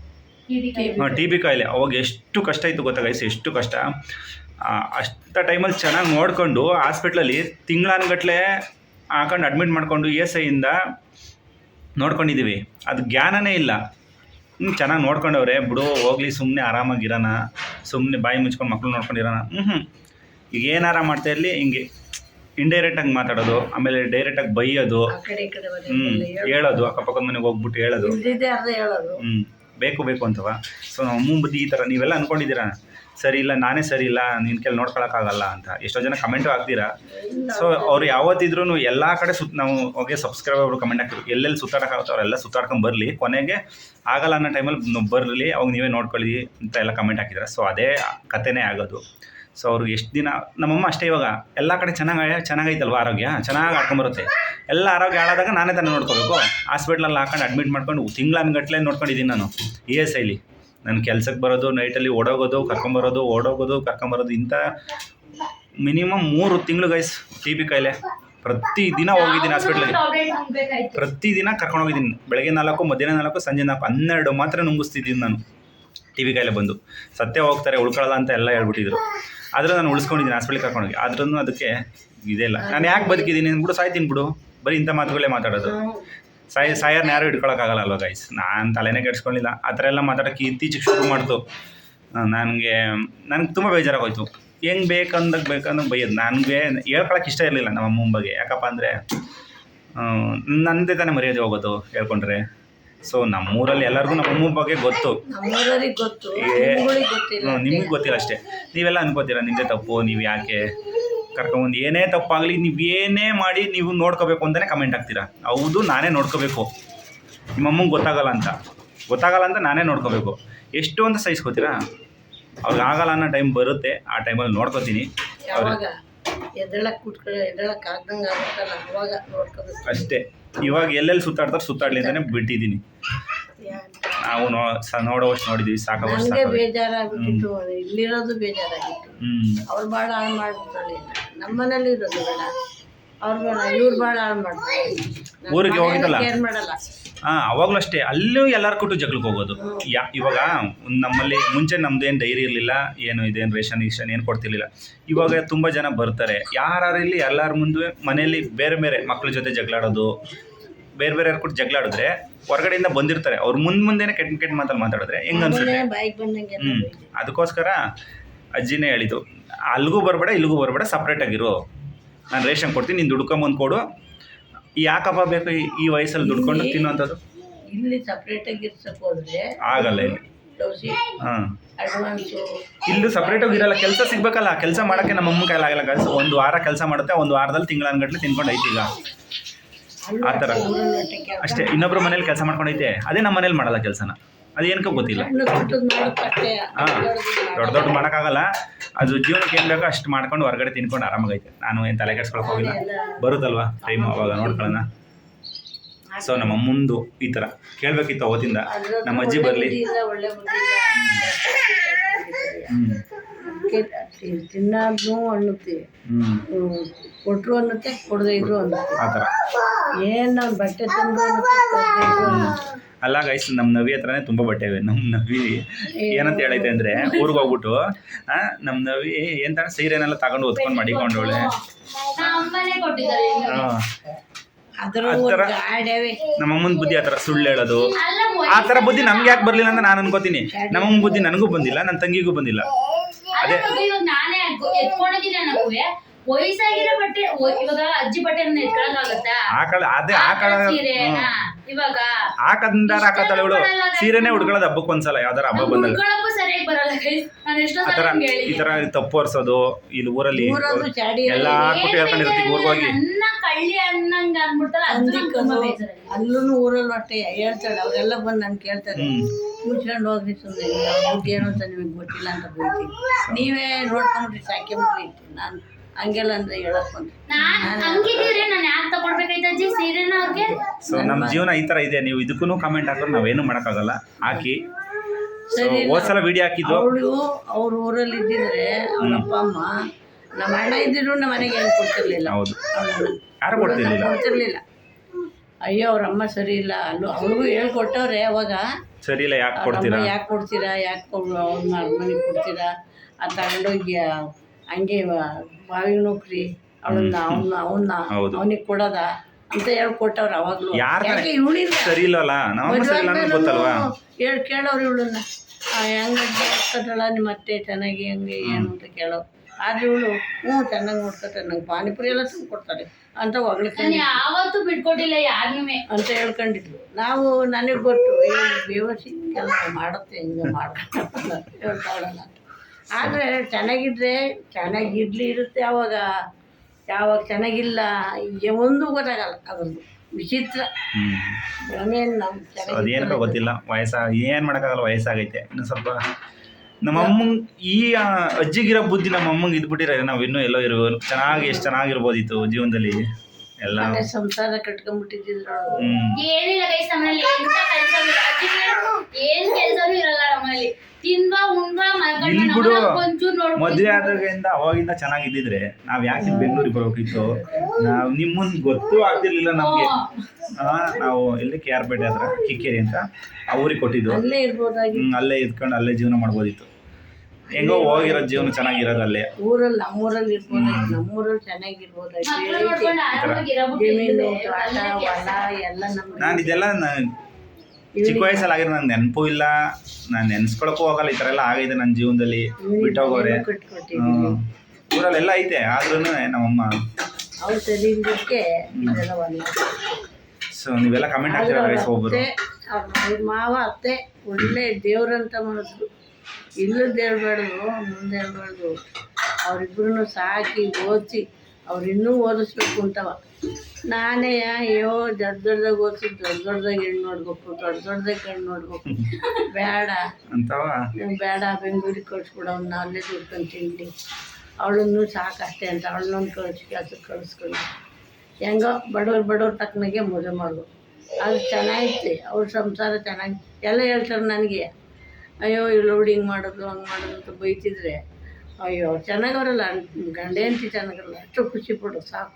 ಟಿ ಬಿ ಕಾಯಿಲೆ. ಅವಾಗ ಎಷ್ಟು ಕಷ್ಟ ಇತ್ತು ಗೊತ್ತಾ ಎಷ್ಟು ಕಷ್ಟ. ಅಷ್ಟ ಟೈಮಲ್ಲಿ ಚೆನ್ನಾಗಿ ನೋಡಿಕೊಂಡು ಹಾಸ್ಪಿಟ್ಲಲ್ಲಿ ತಿಂಗಳಾನ್ಗಟ್ಲೆ ಹಾಕೊಂಡು ಅಡ್ಮಿಟ್ ಮಾಡಿಕೊಂಡು ಇ ಎಸ್ ಐಯಿಂದ ನೋಡ್ಕೊಂಡಿದ್ದೀವಿ ಅದು ಜ್ಞಾನನೇ ಇಲ್ಲ. ಹ್ಞೂ ಚೆನ್ನಾಗಿ ನೋಡ್ಕೊಂಡವ್ರೆ. ಬಿಡು ಹೋಗ್ಲಿ ಸುಮ್ಮನೆ ಆರಾಮಾಗಿರೋಣ ಸುಮ್ಮನೆ ಬಾಯಿ ಮುಚ್ಕೊಂಡು ಮಕ್ಕಳು ನೋಡ್ಕೊಂಡಿರೋಣ ಹ್ಞೂ ಹ್ಞೂ ಈಗ ಏನಾರ ಮಾಡ್ತಾ ಇರಲಿ ಹಿಂಗೆ ಇಂಡೈರೆಕ್ಟಾಗಿ ಮಾತಾಡೋದು ಆಮೇಲೆ ಡೈರೆಕ್ಟಾಗಿ ಬೈಯೋದು ಹ್ಞೂ ಹೇಳೋದು ಅಕ್ಕಪಕ್ಕದ ಮನೆಗೆ ಹೋಗ್ಬಿಟ್ಟು ಹೇಳೋದು. ಹ್ಞೂ ಬೇಕು ಬೇಕು ಅಂತವ. ಸೊ ನಮ್ಮ ಬುದ್ಧಿ ಈ ಥರ ನೀವೆಲ್ಲ ಅಂದ್ಕೊಂಡಿದ್ದೀರಾ ಸರಿ ಇಲ್ಲ ನಾನೇ ಸರಿ ಇಲ್ಲ ನಿನ್ನ ಕೆಲ ನೋಡ್ಕೊಳಕ್ಕಾಗಲ್ಲ ಅಂತ. ಎಷ್ಟೋ ಜನ ಕಮೆಂಟು ಹಾಕ್ತೀರಾ? ಸೊ ಅವ್ರು ಯಾವತ್ತಿದ್ರೂ ಎಲ್ಲ ಕಡೆ ಸುತ್ತ ನಾವು ಹೋಗಿ ಸಬ್ಸ್ಕ್ರೈಬರ್ ಕಮೆಂಟ್ ಹಾಕ್ತಿರು ಎಲ್ಲೆಲ್ಲಿ ಸುತ್ತಾಡೋಕ್ಕಾಗುತ್ತೆ ಅವರೆಲ್ಲ ಸುತ್ತಾಡ್ಕೊಂಡು ಬರಲಿ. ಕೊನೆಗೆ ಆಗಲ್ಲ ಅನ್ನೋ ಟೈಮಲ್ಲಿ ಬರಲಿ ಅವಾಗ ನೀವೇ ನೋಡ್ಕೊಳ್ಳಿ ಅಂತ ಎಲ್ಲ ಕಮೆಂಟ್ ಹಾಕಿದ್ದಾರೆ ಸೊ ಅದೇ ಕತೆನೇ ಆಗೋದು. ಸೊ ಅವ್ರಿಗೆ ಎಷ್ಟು ದಿನ, ನಮ್ಮಮ್ಮ ಅಷ್ಟೇ ಇವಾಗ, ಎಲ್ಲ ಕಡೆ ಚೆನ್ನಾಗಿ ಚೆನ್ನಾಗೈತಲ್ವ ಆರೋಗ್ಯ? ಚೆನ್ನಾಗಿ ಆಡ್ಕೊಂಬರುತ್ತೆ ಎಲ್ಲ ಆರೋಗ್ಯ ಹಾಳಾದಾಗ ನಾನೇ ತಾನೇ ನೋಡ್ಕೋಬೇಕು. ಹಾಸ್ಪಿಟ್ಲಲ್ಲಿ ಹಾಕೊಂಡು ಅಡ್ಮಿಟ್ ಮಾಡ್ಕೊಂಡು ತಿಂಗಳನ್ಗಟ್ಲೆ ನೋಡ್ಕೊಂಡಿದ್ದೀನಿ ನಾನು ಇ ಎಸ್ ಐಲಿ. ನನ್ನ ಕೆಲ್ಸಕ್ಕೆ ಬರೋದು, ನೈಟಲ್ಲಿ ಓಡೋಗೋದು ಕರ್ಕೊಂಬರೋದು ಓಡೋಗೋದು ಕರ್ಕೊಂಬರೋದು ಇಂಥ ಮಿನಿಮಮ್ ಮೂರು ತಿಂಗಳು ಗೈಸ್ ಟಿ ಬಿ ಕಾಯಿಲೆ. ಪ್ರತಿ ದಿನ ಹೋಗಿದ್ದೀನಿ ಹಾಸ್ಪಿಟ್ಲಿಗೆ ಟಾಬ್ಲೆಟ್ ಪ್ರತಿ ದಿನ ಕರ್ಕೊಂಡು ಹೋಗಿದ್ದೀನಿ. ಬೆಳಗ್ಗೆ ನಾಲ್ಕು, ಮಧ್ಯಾಹ್ನ ನಾಲ್ಕು, ಸಂಜೆ ನಾಲ್ಕು, ಹನ್ನೆರಡು ಮಾತ್ರ ನುಂಗಿಸ್ತಿದ್ದೀನಿ ನಾನು. ಟಿ ವಿ ಕಾಯಿಲೆ ಬಂದು. ಸತ್ಯ ಹೋಗ್ತಾರೆ ಉಳ್ಕೊಳ್ಳಲ್ಲ ಅಂತ ಎಲ್ಲ ಹೇಳ್ಬಿಟ್ಟಿದ್ರು. ಆದರೂ ನಾನು ಉಳಿಸ್ಕೊಂಡಿದ್ದೀನಿ ಹಾಸ್ಪಿಟ್ಲಿಗೆ ಕರ್ಕೊಂಡೋಗಿ. ಆದ್ರೂ ಅದಕ್ಕೆ ಇದೇ ಇಲ್ಲ. ನಾನು ಯಾಕೆ ಬದುಕಿದ್ದೀನಿ? ಅಂದ್ಬಿಡು ಸಾಯ್ತೀನಿ ಬಿಡು. ಬರೀ ಇಂಥ ಮಾತುಗಳೇ ಮಾತಾಡೋದು. ಸಾಯ್, ಸಾಯರ್ನ ಯಾರು ಇಟ್ಕೊಳಕ್ಕಾಗಲ್ಲ ಅಲ್ವಾ ಗೈಸ್ ನಾನು ತಲೆನೇ ಕೆಡ್ಸ್ಕೊಂಡಿಲ್ಲ. ಆ ಥರ ಎಲ್ಲ ಮಾತಾಡೋಕ್ಕೆ ಇತ್ತೀಚೆಗೆ ಶುರು ಮಾಡ್ತು. ನನಗೆ ನನಗೆ ತುಂಬ ಬೇಜಾರಾಗೋಯ್ತು. ಹೆಂಗೆ ಬೇಕಂದಾಗ ಬೇಕಂದಾಗ ಬೈಯೋದು. ನನಗೆ ಹೇಳ್ಕೊಳಕ್ಕೆ ಇಷ್ಟ ಇರಲಿಲ್ಲ ನಮ್ಮ ಮುಂಬಗ್ಗೆ ಬಗ್ಗೆ. ಯಾಕಪ್ಪ ಅಂದರೆ ನಂದೇ ತಾನೇ ಮರ್ಯಾದೆ ಹೋಗೋದು, ಹೇಳ್ಕೊಂಡ್ರೆ. ಸೊ ನಮ್ಮೂರಲ್ಲಿ ಎಲ್ಲರಿಗೂ ನಮ್ಮ ಅಮ್ಮನ ಬಗ್ಗೆ ಗೊತ್ತು. ನಮ್ಮೂರವ್ರಿಗೆ ಗೊತ್ತು. ನಿಮ್ಗಳಿಗೆ ಗೊತ್ತಿಲ್ಲ ನಿಮಗೆ ಗೊತ್ತಿಲ್ಲ ಅಷ್ಟೇ. ನೀವೆಲ್ಲ ಅನ್ಕೋತೀರ ನಿಮಗೆ ತಪ್ಪು ನೀವು ಯಾಕೆ ಕರ್ಕೊಂಬಂದು ಏನೇ ತಪ್ಪಾಗಲಿ ನೀವು ಏನೇ ಮಾಡಿ ನೀವು ನೋಡ್ಕೋಬೇಕು ಅಂತಲೇ ಕಮೆಂಟ್ ಹಾಕ್ತೀರಾ? ಹೌದು ನಾನೇ ನೋಡ್ಕೋಬೇಕು. ನಿಮ್ಮ ಅಮ್ಮಂಗೆ ಗೊತ್ತಾಗಲ್ಲ ಅಂತ. ಗೊತ್ತಾಗಲ್ಲ ಅಂತ ನಾನೇ ನೋಡ್ಕೋಬೇಕು. ಎಷ್ಟು ಅಂತ ಸಹಿಸ್ಕೋತೀರಾ ಅವ್ರಿಗೆ ಆಗಲ್ಲ ಅನ್ನೋ ಟೈಮ್ ಬರುತ್ತೆ ಆ ಟೈಮಲ್ಲಿ ನೋಡ್ಕೋತೀನಿ. ಅವಾಗ ಅಷ್ಟೇ. ಇವಾಗ ಎಲ್ಲೆಲ್ಲಿ ಸುತ್ತಾಡ್ತಾರೆ ಸುತ್ತಾಡ್ಲಿ ಅಂತಾನೆ ಬಿಟ್ಟಿದ್ದೀನಿ. ನಾವು ನೋ ವರ್ಷ ನೋಡೋವಷ್ಟು ನೋಡಿದ್ದೀವಿ ವರ್ಷ ನನಗೆ ಬೇಜಾರಾಗ್ಬಿಟ್ಟಿತ್ತು ಇಲ್ಲಿರೋದು ಬೇಜಾರಾಗಿತ್ತು. ಅವ್ರು ಭಾಳ ಹಾಳು ಮಾಡ್ಬಿಟ್ಟಾಳೆ ನಮ್ಮ ಮನೇಲಿ ಇರೋದು ಬೇಡ. ಅವ್ರು ಬೇಡ ಇವ್ರು ಭಾಳ ಹಾಳು ಮಾಡ್ತಾರೆ ಊರಿಗೆ ಹೋಗಿದ್ದಲ್ಲ? ಕೇರ್ ಮಾಡಲ್ಲ. ಹಾಂ ಅವಾಗಲೂ ಅಷ್ಟೇ. ಅಲ್ಲೂ ಎಲ್ಲರ ಕೊಟ್ಟು ಜಗಳಕ್ಕೆ ಹೋಗೋದು. ಯಾ ಇವಾಗ ನಮ್ಮಲ್ಲಿ ಮುಂಚೆ ನಮ್ದೇನು ಡೈರಿ ಇರಲಿಲ್ಲ ಏನು ಇದೇನು ರೇಷನ್ ಗೀಷನ್ ಏನು ಕೊಡ್ತಿರ್ಲಿಲ್ಲ. ಇವಾಗ ತುಂಬ ಜನ ಬರ್ತಾರೆ. ಯಾರು ಇಲ್ಲಿ ಎಲ್ಲರ ಮುಂದೆ ಮನೆಯಲ್ಲಿ ಬೇರೆ ಬೇರೆ ಮಕ್ಳ ಜೊತೆ ಜಗಳಾಡೋದು ಬೇರೆ ಬೇರೆ ಯಾರು ಕೊಟ್ಟು ಜಗಳಾಡಿದ್ರೆ ಹೊರಗಡೆಯಿಂದ ಬಂದಿರ್ತಾರೆ. ಅವ್ರು ಮುಂದೆ ಮುಂದೆನೇ ಕೆಟ್ಟ ಕೆಟ್ಟ ಮಾತಲ್ಲಿ ಮಾತಾಡಿದ್ರೆ ಹೆಂಗ್ ಅನ್ಸುತ್ತೆ? ಬಾಯಿಗೆ ಬಂದಂಗೆ ಹ್ಞೂ ಅದಕ್ಕೋಸ್ಕರ ಅಜ್ಜಿನೇ ಹೇಳಿದ್ದು ಅಲ್ಲಿಗೂ ಬರಬೇಡ ಇಲ್ಲಿಗೂ ಬರಬೇಡ ಸಪ್ರೇಟಾಗಿರು ನಾನು ರೇಷನ್ ಕೊಡ್ತೀನಿ ನೀನು ದುಡ್ಕೊಂಬಂದು ಕೊಡು. ಯಾಕಪ್ಪ ಬೇಕು ಈ- ಈ ವಯಸ್ಸಲ್ಲಿ ದುಡ್ಕೊಂಡು ತಿನ್ನುವಂಥದ್ದು? ಇಲ್ಲಿ ಸಪ್ರೇಟಾಗಿ ಇರ್ಸಕ್ ಹೋದ್ರೆ ಆಗಲ್ಲ ಇಲ್ಲಿ. ದೋಸೆ ಹಾಂ. ಅಡ್ವಾನ್ಸು. ಇಲ್ಲೂ ಸಪ್ರೇಟಾಗಿ ಇರಲ್ಲ ಕೆಲಸ ಸಿಗ್ಬೇಕಲ್ಲ ಕೆಲಸ ಮಾಡಕ್ಕೆ ನಮ್ಮ ಅಮ್ಮ ಕೈಲಾಗಲ್ಲ ಕೆಲಸ ಒಂದು ವಾರ ಕೆಲಸ ಮಾಡುತ್ತೆ ಒಂದು ವಾರದಲ್ಲಿ ತಿಂಗಳನ್ಗಟ್ಲೆ ತಿನ್ಕೊಂಡು ಐತಿ ಈಗ. ಆ ಥರ ಅಷ್ಟೇ ಇನ್ನೊಬ್ರು ಮನೇಲಿ ಕೆಲಸ ಮಾಡ್ಕೊಂಡೈತೆ ಅದೇ ನಮ್ಮ ಮನೇಲಿ ಮಾಡಲ್ಲ ಕೆಲಸನ. ಅದೇನಕ್ಕೂ ಗೊತ್ತಿಲ್ಲ ಹಾಂ ದೊಡ್ಡ ದೊಡ್ಡ ಮಾಡೋಕ್ಕಾಗಲ್ಲ ಅದು ಜೀವನಕ್ಕೆ ಏನು ಬೇಕೋ ಅಷ್ಟು ಮಾಡ್ಕೊಂಡು ಹೊರಗಡೆ ತಿನ್ಕೊಂಡು ಆರಾಮಾಗೈತೆ ನಾನು ಏನು ತಲೆ ಕೆಡ್ಸ್ಕೊಳಕ್ಕೆ ಹೋಗಿಲ್ಲ ಬರುತ್ತಲ್ವಾ ಟೈಮ್ ಅವಾಗ ನೋಡ್ಕೊಳ್ಳೋಣ ಸೊ ನಮ್ಮ ಅಮ್ಮಂದು ಈ ಥರ ಕೇಳಬೇಕಿತ್ತು ಅವತ್ತಿಂದ ನಮ್ಮ ಅಜ್ಜಿ ಬರಲಿ ಒಳ್ಳೆ ಅನ್ನತ್ತೆ ಕೊಡದೇ ಹ್ಞೂ ತಿನ್ನೋದು ಅನ್ನುತ್ತೆ ಹ್ಞೂ ಕೊಟ್ಟರು ಅನ್ನುತ್ತೆ ಕೊಡದೆ ಇದ್ರು ಅನ್ನುತ್ತೆ ಆ ಥರ ಏನು ಬಟ್ಟೆ ತಂದು ಅನ್ನುತ್ತೆ. ಅಲ್ಲ ಗೈಸ್ ನಮ್ಮ ನವಿ ಹತ್ರನೇ ತುಂಬ ಬಟ್ಟೆ ಇವೆ. ನಮ್ಮ ನವಿ ಏನಂತ ಹೇಳೈತೆ ಅಂದರೆ ಊರಿಗೆ ಹೋಗ್ಬಿಟ್ಟು ನಮ್ಮ ನವಿ ಎಂತ ಸೀರೆನೆಲ್ಲ ತಗೊಂಡು ಹೊತ್ಕೊಂಡು ಮಡಿಕೊಂಡವಳೆ ನಮ್ಮ ಅಮ್ಮನೇ ಕೊಟ್ಟಿದ್ದಾರೆ ಇನ್ನು. ಹಾಂ. ಅದ್ರ ಆ ಥರ ನಮ್ಮ ಅಮ್ಮನ ಬುದ್ಧಿ ಆ ಥರ ಸುಳ್ಳು ಹೇಳೋದು. ಆ ಥರ ಬುದ್ಧಿ ನಮ್ಗೆ ಯಾಕೆ ಬರಲಿಲ್ಲ ಅಂತ ನಾನು ಅನ್ಕೋತೀನಿ. ನಮ್ಮಮ್ಮ ಅಮ್ಮನ ಬುದ್ಧಿ ನನಗೂ ಬಂದಿಲ್ಲ ನನ್ನ ತಂಗಿಗೂ ಬಂದಿಲ್ಲ. ಅದೇ. ವಯಸ್ಸಾಗಿರೋ ಬಟ್ಟೆ ಒ- ಇವಾಗ ಅಜ್ಜಿ ಬಟ್ಟೆನ ಎತ್ಕೊಳಕ್ಕಾಗತ್ತಾ ಆ ಕಾಲ ಅದೇ ಆ ಸೀರೆನ ಇವಾಗ. ಹಾಕದಿಂದ ಹಾಕತ್ತಾಳೆ ಇವಳು. ಸೀರೆನೇ ಉಡ್ಕೊಳ್ಳೋದು ಹಬ್ಬಕ್ಕೆ ಒಂದ್ಸಲ ಯಾವ್ದಾರ ಹಬ್ಬ ಬಂದಾಗ ಸರಿಯಾಗಿ ಬರಲ್ಲ guys. ನಾನು ಎಷ್ಟೋ ಆ ಸಲ ಥರ ನಿಮ್ಗೆ ಈ ಹೇಳಿದ್ದೀನಿ. ಥರ ತಪ್ಪು ಒರ್ಸೋದು ಇಲ್ಲಿ ಊರಲ್ಲಿ ಊರದು ಚಾಡಿ ಎಲ್ಲಾ ಕೊಟ್ಟು ಹೇಳ್ಕೊಂಡಿರ್ತೀವಿ ಊರಿಗೆ ಹೋಗಿ ನನ್ನ ಕಳ್ಳಿ ಅನ್ನಂಗ ಅನ್ಬಿಡ್ತಾರ ಅದು ನಂಗ್ ತುಂಬಾ ಬೇಜಾರಾಗಿದೆ. ಅಲ್ಲೂ ಊರಲ್ಲಿ ಒಟ್ಟೆ ಹೇಳ್ತಾಳೆ ಅವರೆಲ್ಲ ಬಂದು ನಾನು ಕೇಳ್ತಾರೆ. ಮುಚ್ಕೊಂಡು ಹೋಗ್ರಿ ಸುಮ್ಮನೆ ದುಡ್ಡು ಏನು ಅಂತ ನಿಮಗೆ ಗೊತ್ತಿಲ್ಲ ಅಂತ ಬೈತೀನಿ ನೀವೇ ನೋಡ್ಕೊಂಬಿಟ್ರಿ ಸಾಕ್ಯಬಿಟ್ರಿ ನಾನು ಹಂಗೆಲ್ಲ ಅಂದ್ರೆ ಹೇಳಕ್ ಬಂದೆ. ನಾನ್ ಹಂಗಿದ್ದೀರಿ ನಾನು ಯಾಕೆ ತಗೊಳ್ಬೇಕಾಯ್ತು ಅಜ್ಜಿ? ಸೀರೆನ ಅವ್ರಿಗೆ? ಸೊ ನಮ್ಮ ಜೀವನ ಈ ಥರ ಇದೆ. ನೀವು ಇದಕ್ಕೂ ಕಾಮೆಂಟ್ ಹಾಕಿದ್ರೆ ನಾವೇನು ಮಾಡೋಕ್ಕಾಗಲ್ಲ. ಹಾಕಿ. ಸೊ ಹೋದ್ಸಲ ವಿಡಿಯೋ ಹಾಕಿದ್ದು. ಅವಳು ಅವ್ರ ಊರಲ್ಲಿ ಇದ್ದಿದ್ರೆ ಅವ್ರ ಅಪ್ಪ ಅಮ್ಮ ನಮ್ಮ ಅಣ್ಣ ಇದ್ದಿದ್ರು ನಮ್ಮ ಮನೆಗೆ ಏನು ಕೊಡ್ತಿರ್ಲಿಲ್ಲ. ಹೌದು. ಅವಳನ್ನ ಯಾರು ಕೊಡ್ತಿರ್ಲಿಲ್ಲ? ಕೊಡ್ತಿರ್ಲಿಲ್ಲ. ಅಯ್ಯೋ ಅವ್ರ ಅಮ್ಮ ಸರಿ ಇಲ್ಲ. ಅಲ್ಲೂ ಅವ್ರಿಗೂ ಹೇಳ್ಕೊಟ್ಟವ್ರೆ ಅವಾಗ. ಸರಿ ಇಲ್ಲ ಯಾಕೆ ಅವ್ರ ಕೊಡ್ತೀರಾ? ಯಾಕೆ ಕೊಡ್ತೀರಾ? ಯಾಕೆ ಅವ್ರನ್ನ ಅರಮನೆಗೆ ಕೊಡ್ತೀರಾ? ಅದು ತಗೊಂಡೋಗಿ ಹಂಗೆ ಬಾವಿಗೆ ನೌಕರಿ ಅವಳನ್ನ ಅವನ್ನ ಅವನ್ನ ಹೌದು. ಅವನಿಗೆ ಕೊಡೋದ ಅಂತ ಹೇಳ್ಕೊಟ್ಟವ್ರು ಅವಾಗ್ಲೂ. ಯಾರ್ ತಾನೇ? ಯಾಕೆ ಇವಳಿಲ್ಲ ಸರಿ ಇಲ್ಲವಲ್ಲ ನಮ್ಮ ಸರಿ ಇಲ್ಲ ಅನ್ನೋದು ಗೊತ್ತಲ್ವಾ? ಹೇಳಿ ಕೇಳೋರು ಇವಳನ್ನ. ಹೆಂಗ ನೋಡ್ಕೊತಾಳ ನಿಮ್ಮ ಅತ್ತೆ ಚೆನ್ನಾಗಿ ಹೆಂಗೆ ಏನು ಅಂತ ಕೇಳೋ. ಆದ್ರೆ ಇವಳು ಹ್ಞೂ ಚೆನ್ನಾಗಿ ನೋಡ್ಕೊತಾರೆ ನಂಗೆ ಪಾನಿಪುರಿ ಎಲ್ಲ ತಂದು ಕೊಡ್ತಾರೆ ಅಂತ ಒಗಳ ಹೊಗಳ್ಕೊಂಡು ಯಾವತ್ತೂ ಬಿಟ್ಕೊಟ್ಟಿಲ್ಲ ಯಾರನ್ನೂ ಅಂತ ಹೇಳ್ಕೊಂಡಿದ್ಲು. ನಾವು ನನಗೆ ಗೊತ್ತು ಏನು ಬೇವಸಿ ಕೆಲಸ ಮಾಡುತ್ತೆ ಹಿಂಗೆ ಮಾಡ್ಕೊಂಡು ಹೇಳ್ತಾವಳಲ್ಲ ಆದರೆ ಚೆನ್ನಾಗಿದ್ರೆ ಚೆನ್ನಾಗಿರ್ಲಿ ಇರುತ್ತೆ ಆವಾಗ ಯಾವಾಗ ಚೆನ್ನಾಗಿಲ್ಲ ಈಗ ಒಂದು ಗೊತ್ತಾಗಲ್ಲ ಅದೊಂದು ವಿಚಿತ್ರ. ಅದೇನಪ್ಪ ಗೊತ್ತಿಲ್ಲ ವಯಸ್ಸ ಏನು ಮಾಡೋಕ್ಕಾಗಲ್ಲ ವಯಸ್ಸಾಗೈತೆ. ಇನ್ನು ಸ್ವಲ್ಪ ನಮ್ಮ ಅಮ್ಮಂಗೆ ಈ ಅಜ್ಜಿಗಿರೋ ಬುದ್ಧಿ ನಮ್ಮ ಅಮ್ಮಂಗೆ ಇದ್ಬಿಟ್ಟಿರೋ ನಾವು ಇನ್ನೂ ಎಲ್ಲೋ ಇರೋ ಚೆನ್ನಾಗಿ ಎಷ್ಟು ಚೆನ್ನಾಗಿರ್ಬೋದಿತ್ತು ಜೀವನದಲ್ಲಿ? ಎಲ್ಲ. ಸಂಸಾರ ಕಟ್ಕೊಂಡ್ಬಿಟ್ಟಿದ್ರು ಏನಿಲ್ಲ ಏನ್ ಕೆಲಸನೂ ಇರಲ್ಲ ನಮ್ಮನೇಲಿ. ಬಿಡು. ಮದುವೆ ಆದಾಗಿಂದ ಅವಾಗಿಂದ ಚೆನ್ನಾಗಿದ್ದಿದ್ರೆ ನಾವು ಯಾಕೆ ಬೆಂಗಳೂರಿಗೆ ಬರೋಕಿತ್ತು ನಾವು ನಿಮ್ಮನ್ನು ಗೊತ್ತೂ ಆಗ್ತಿರ್ಲಿಲ್ಲ ನಮಗೆ. ನಾವು ಇಲ್ಲಿ ಕೆ ಆರ್ ಪೇಟೆ ಹತ್ರ ಕಿಕ್ಕೇರಿ ಅಂತ ಆ ಊರಿಗೆ ಕೊಟ್ಟಿದ್ದು. ಅಲ್ಲೇ ಇರ್ಬೋದಾಗಿ. ಹ್ಮ್, ಅಲ್ಲೇ ಇದ್ಕೊಂಡು ಅಲ್ಲೇ ಜೀವನ ಮಾಡ್ಬೋದಿತ್ತು. ಹೆಂಗೋ ಹೋಗಿರೋ ಜೀವನ ಚೆನ್ನಾಗಿರೋದು ಅಲ್ಲೇ. ಊರಲ್ಲಿ ನಮ್ಮೂರಲ್ಲಿ ಇರ್ಬೋದಾಗಿ ನಮ್ಮೂರಲ್ಲಿ ಚೆನ್ನಾಗಿರ್ಬೋದಾಗಿ. ಜಮೀನು ತೋಟ ಹೊಲ ಎಲ್ಲ ನಾನು ಇದೆಲ್ಲ ನ- ಚಿಕ್ಕ ವಯಸ್ಸಲ್ಲಿ ಆಗಿರೋ ನೆನಪೂ ನೆನಪು ಇಲ್ಲ. ನಾನು ನೆನ್ಸ್ಕೊಳಕ್ಕೂ ಹೋಗಲ್ಲ. ಈ ಥರ ಎಲ್ಲ ಆಗೈತೆ ನನ್ನ ಜೀವನದಲ್ಲಿ. ಬಿಟ್ಟೋಗೋರೆ. ಊರಲ್ಲೆಲ್ಲ ಐತೆ. ಆದ್ರೂ ನಮ್ಮಮ್ಮ. ಅವ್ರ ಇದೆಲ್ಲ ಒಂದು ಸೊ ನೀವೆಲ್ಲ ಕಮೆಂಟ್ ಒಬ್ಬರು ಅವ್ರ ಮಾವ ಅತ್ತೆ ಒಳ್ಳೆ ದೇವ್ರಂತ ಮಾಡಿದ್ರು ಇಲ್ಲದ್ದು ಹೇಳ್ಬಾರ್ದು ಮುಂದೆ ಹೇಳ್ಬಾರ್ದು ಅವರಿಬ್ರು ಸಾಕಿ ಓದಿಸಿ ಅವ್ರು ಇನ್ನೂ ಓದಿಸ್ಬೇಕು ಅಂತವ. ನಾನೇ ಅಯ್ಯೋ ದೊಡ್ಡ ದೊಡ್ಡದಾಗ ಓದಿಸಿ ದೊಡ್ಡ ದೊಡ್ಡದಾಗ ಹೆಣ್ಣು ನೋಡ್ಬೇಕು ದೊಡ್ಡ ದೊಡ್ಡದಾಗ ಹೆಣ್ಣು ನೋಡ್ಬೇಕು. ಬೇಡ. ಅಂತವ? ಬೇಡ ಬೆಂಗಳೂರಿಗೆ ಕಳಿಸ್ಬಿಡು ಅವ್ನ ಅಲ್ಲೇ ದುಡ್ಕೊಂಡು ತಿನ್ಲಿ. ಅವಳನ್ನು ಸಾಕಷ್ಟೇ ಅಂತ ಅವಳನ್ನೊಂದು ಕಳಿಸಿ ಕೆಲಸಕ್ಕೆ ಕಳಿಸ್ಕೊಂಡು. ಹೆಂಗೋ ಬಡವ್ರು ಬಡವ್ರ ತಕ್ಕನಾಗೆ ಮದುವೆ ಮಾಡು ಅದು ಚೆನ್ನಾಗಿತ್ತು ಅವ್ರ ಸಂಸಾರ ಚೆನ್ನಾಗಿ ಎಲ್ಲ ಹೇಳ್ತಾರೆ ನನಗೆ. ಅಯ್ಯೋ ಇಲ್ಲಿ ಹಿಂಗೆ ಮಾಡೋದು ಹಂಗೆ ಮಾಡೋದು ಅಂತ ಬೈತಿದ್ರೆ. ಅಯ್ಯೋ ಚೆನ್ನಾಗವ್ರಲ್ಲ. ಗಂಡ ಹೆಂಡತಿ ಚೆನ್ನಾಗಿರಲ್ಲ ಅಷ್ಟು ಖುಷಿ ಪಡು ಸಾಕು.